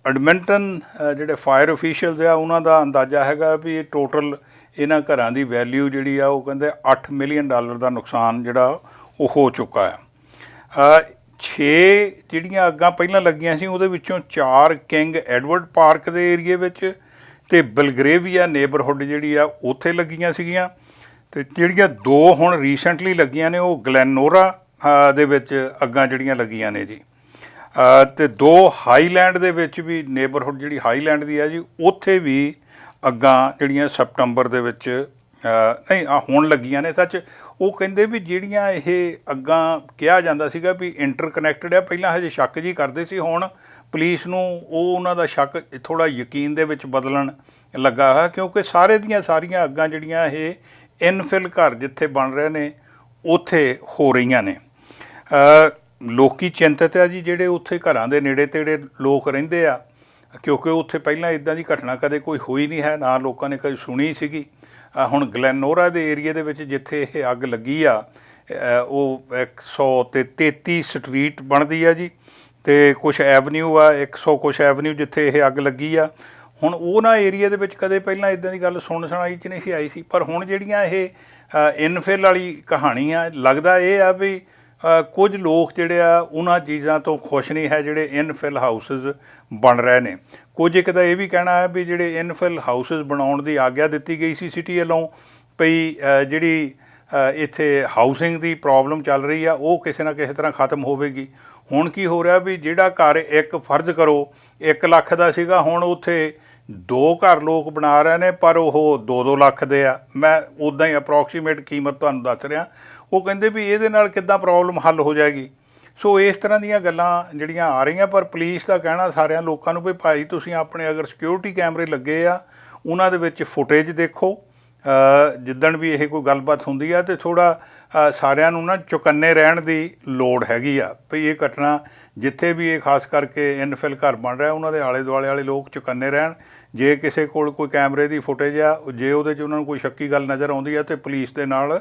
ਐਡਮਿੰਟਨ ਜਿਹੜੇ ਫਾਇਰ ਅਫੀਸ਼ੀਅਲਸ ਆ, ਉਹਨਾਂ ਦਾ ਅੰਦਾਜ਼ਾ ਹੈਗਾ ਵੀ ਇਹ ਟੋਟਲ ਇਹਨਾਂ ਘਰਾਂ ਦੀ ਵੈਲਿਊ ਜਿਹੜੀ ਆ, ਉਹ ਕਹਿੰਦੇ 8 ਮਿਲੀਅਨ ਡਾਲਰ ਦਾ ਨੁਕਸਾਨ ਜਿਹੜਾ, ਉਹ ਹੋ ਚੁੱਕਾ ਆ। 6 ਜਿਹੜੀਆਂ ਅੱਗਾਂ ਪਹਿਲਾਂ ਲੱਗੀਆਂ ਸੀ, ਉਹਦੇ ਵਿੱਚੋਂ 4 ਕਿੰਗ ਐਡਵਰਡ ਪਾਰਕ ਦੇ ਏਰੀਏ ਵਿੱਚ ਤੇ ਬਲਗਰੇਵੀਆ ਨੇਬਰਹੁੱਡ ਜਿਹੜੀ ਆ, ਉੱਥੇ ਲੱਗੀਆਂ ਸੀਗੀਆਂ। ਤੇ ਜਿਹੜੀਆਂ ਦੋ ਹੁਣ ਰੀਸੈਂਟਲੀ ਲੱਗੀਆਂ ਨੇ, ਉਹ ਗਲੈਨੋਰਾ ਦੇ ਵਿੱਚ ਅੱਗਾਂ ਜਿਹੜੀਆਂ ਲੱਗੀਆਂ ਨੇ ਜੀ। ਅ, ਤੇ ਦੋ ਹਾਈਲੈਂਡ ਦੇ ਵਿੱਚ ਵੀ ਨੇਬਰਹੁੱਡ ਜਿਹੜੀ ਹਾਈਲੈਂਡ ਦੀ ਹੈ ਜੀ ਉੱਥੇ ਵੀ ਅੱਗਾਂ ਜਿਹੜੀਆਂ ਸਪਟੰਬਰ ਦੇ ਵਿੱਚ ਨਹੀਂ ਆ ਹੁਣ ਲੱਗੀਆਂ ਨੇ ਸੱਚ। ਉਹ ਕਹਿੰਦੇ ਵੀ ਜਿਹੜੀਆਂ ਇਹ ਅੱਗਾਂ ਕਿਹਾ ਜਾਂਦਾ ਸੀਗਾ ਵੀ ਇੰਟਰਕਨੈਕਟਡ ਆ ਪਹਿਲਾਂ ਹਜੇ ਸ਼ੱਕ ਜੀ ਕਰਦੇ ਸੀ ਹੁਣ ਪੁਲਿਸ ਨੂੰ ਉਹ ਉਹਨਾਂ ਦਾ ਸ਼ੱਕ ਥੋੜਾ ਯਕੀਨ ਦੇ ਵਿੱਚ ਬਦਲਣ ਲੱਗਾ ਹੈ ਕਿਉਂਕਿ ਸਾਰੇ ਦੀਆਂ ਸਾਰੀਆਂ ਅੱਗਾਂ ਜਿਹੜੀਆਂ ਇਹ ਇਨਫਿਲ ਘਰ ਜਿੱਥੇ ਬਣ ਰਹੇ ਨੇ ਉੱਥੇ ਹੋ ਰਹੀਆਂ ਨੇ। ਲੋਕੀ ਚਿੰਤਤ ਆ ਜੀ ਜਿਹੜੇ ਉੱਥੇ ਘਰਾਂ ਦੇ ਨੇੜੇ ਤੇੜੇ ਲੋਕ ਰਹਿੰਦੇ ਆ ਕਿਉਂਕਿ ਉੱਥੇ ਪਹਿਲਾਂ ਇਦਾਂ ਦੀ ਘਟਨਾ ਕਦੇ ਕੋਈ ਹੋਈ ਨਹੀਂ ਹੈ ਨਾ ਲੋਕਾਂ ਨੇ ਕਦੇ ਸੁਣੀ ਸੀਗੀ। ਹੁਣ ਗਲੈਨੋਰਾ ਦੇ ਏਰੀਆ ਦੇ ਵਿੱਚ ਜਿੱਥੇ ਇਹ ਅੱਗ ਲੱਗੀ ਆ ਅ, ਉਹ 100 ਤੇ 33 ਸਟਰੀਟ ਬਣਦੀ ਆ ਜੀ ਤੇ ਕੁਝ ਐਵਨਿਊ ਆ 100 ਕੁਝ ਐਵਨਿਊ ਜਿੱਥੇ ਇਹ ਅੱਗ ਲੱਗੀ ਆ। ਹੁਣ ਉਹਨਾਂ ਨਾ ਏਰੀਆ ਦੇ ਵਿੱਚ ਕਦੇ ਪਹਿਲਾਂ ਇਦਾਂ ਦੀ ਗੱਲ ਸੁਣ ਸੁਣਾਈ ਚ ਨਹੀਂ ਸੀ ਆਈ ਸੀ ਪਰ ਹੁਣ ਜਿਹੜੀਆਂ ਇਹ ਇਨਫਿਲ ਵਾਲੀ ਕਹਾਣੀ ਆ ਲੱਗਦਾ ਇਹ ਆ ਵੀ ਕੁਝ ਲੋਕ ਜਿਹੜੇ ਆ, ਉਹਨਾਂ ਚੀਜ਼ਾਂ ਤੋਂ ਖੁਸ਼ ਨਹੀਂ ਹੈ, ਜਿਹੜੇ ਇਨਫਿਲ ਹਾਊਸਸ ਬਣ ਰਹੇ ਨੇ। ਕੁਝ ਇੱਕ ਦਾ ਇਹ ਵੀ ਕਹਿਣਾ ਹੈ ਵੀ ਜਿਹੜੇ ਇਨਫਿਲ ਹਾਊਸਸ ਬਣਾਉਣ ਦੀ ਆਗਿਆ ਦਿੱਤੀ ਗਈ ਸੀ ਸਿਟੀ ਵੱਲੋਂ ਪਈ ਜਿਹੜੀ ਇੱਥੇ ਹਾਊਸਿੰਗ ਦੀ ਪ੍ਰੋਬਲਮ ਚੱਲ ਰਹੀ ਆ, ਉਹ ਕਿਸੇ ਨਾ ਕਿਸੇ ਤਰ੍ਹਾਂ ਖਤਮ ਹੋਵੇਗੀ। ਹੁਣ ਕੀ ਹੋ ਰਿਹਾ ਵੀ ਜਿਹੜਾ ਘਰ ਇੱਕ ਫਰਜ਼ ਕਰੋ 1 ਲੱਖ ਦਾ ਸੀਗਾ, ਹੁਣ ਉੱਥੇ ਦੋ ਘਰ ਲੋਕ ਬਣਾ ਰਹੇ ਨੇ, ਪਰ ਉਹ 2-2 ਲੱਖ ਦੇ ਆ। ਮੈਂ ਉਦਾਂ ਹੀ ਅਪਰੋਕਸੀਮੇਟ ਕੀਮਤ ਤੁਹਾਨੂੰ ਦੱਸ ਰਿਹਾ। ਉਹ ਕਹਿੰਦੇ ਵੀ ਇਹਦੇ ਨਾਲ ਕਿੱਦਾਂ ਪ੍ਰੋਬਲਮ ਹੱਲ ਹੋ ਜਾਏਗੀ? ਸੋ ਇਸ ਤਰ੍ਹਾਂ ਦੀਆਂ ਗੱਲਾਂ ਜਿਹੜੀਆਂ ਆ ਰਹੀਆਂ, ਪਰ ਪੁਲਿਸ ਦਾ ਕਹਿਣਾ ਸਾਰਿਆਂ ਲੋਕਾਂ ਨੂੰ ਵੀ ਭਾਈ ਤੁਸੀਂ ਆਪਣੇ ਅਗਰ ਸਿਕਿਉਰਿਟੀ ਕੈਮਰੇ ਲੱਗੇ ਆ, ਉਹਨਾਂ ਦੇ ਵਿੱਚ ਫੁਟੇਜ ਦੇਖੋ। ਜਿੱਦਣ ਵੀ ਇਹ ਕੋਈ ਗੱਲਬਾਤ ਹੁੰਦੀ ਆ ਤੇ ਥੋੜਾ ਸਾਰਿਆਂ ਨੂੰ ਨਾ ਚੁਕੰਨੇ ਰਹਿਣ ਦੀ ਲੋੜ ਹੈਗੀ ਆ। ਭਈ ਇਹ ਘਟਨਾ ਜਿੱਥੇ ਵੀ ਇਹ ਖਾਸ ਕਰਕੇ ਇਨਫਿਲ ਘਰ ਬਣ ਰਿਹਾ, ਉਹਨਾਂ ਦੇ ਆਲੇ ਦੁਆਲੇ ਵਾਲੇ ਲੋਕ ਚੁਕੰਨੇ ਰਹਿਣ। ਜੇ ਕਿਸੇ ਕੋਲ ਕੋਈ ਕੈਮਰੇ ਦੀ ਫੁਟੇਜ ਆ, ਜੇ ਉਹਦੇ 'ਚ ਉਹਨਾਂ ਨੂੰ ਕੋਈ ਸ਼ੱਕੀ ਗੱਲ ਨਜ਼ਰ ਆਉਂਦੀ ਆ ਤੇ ਪੁਲਿਸ ਦੇ ਨਾਲ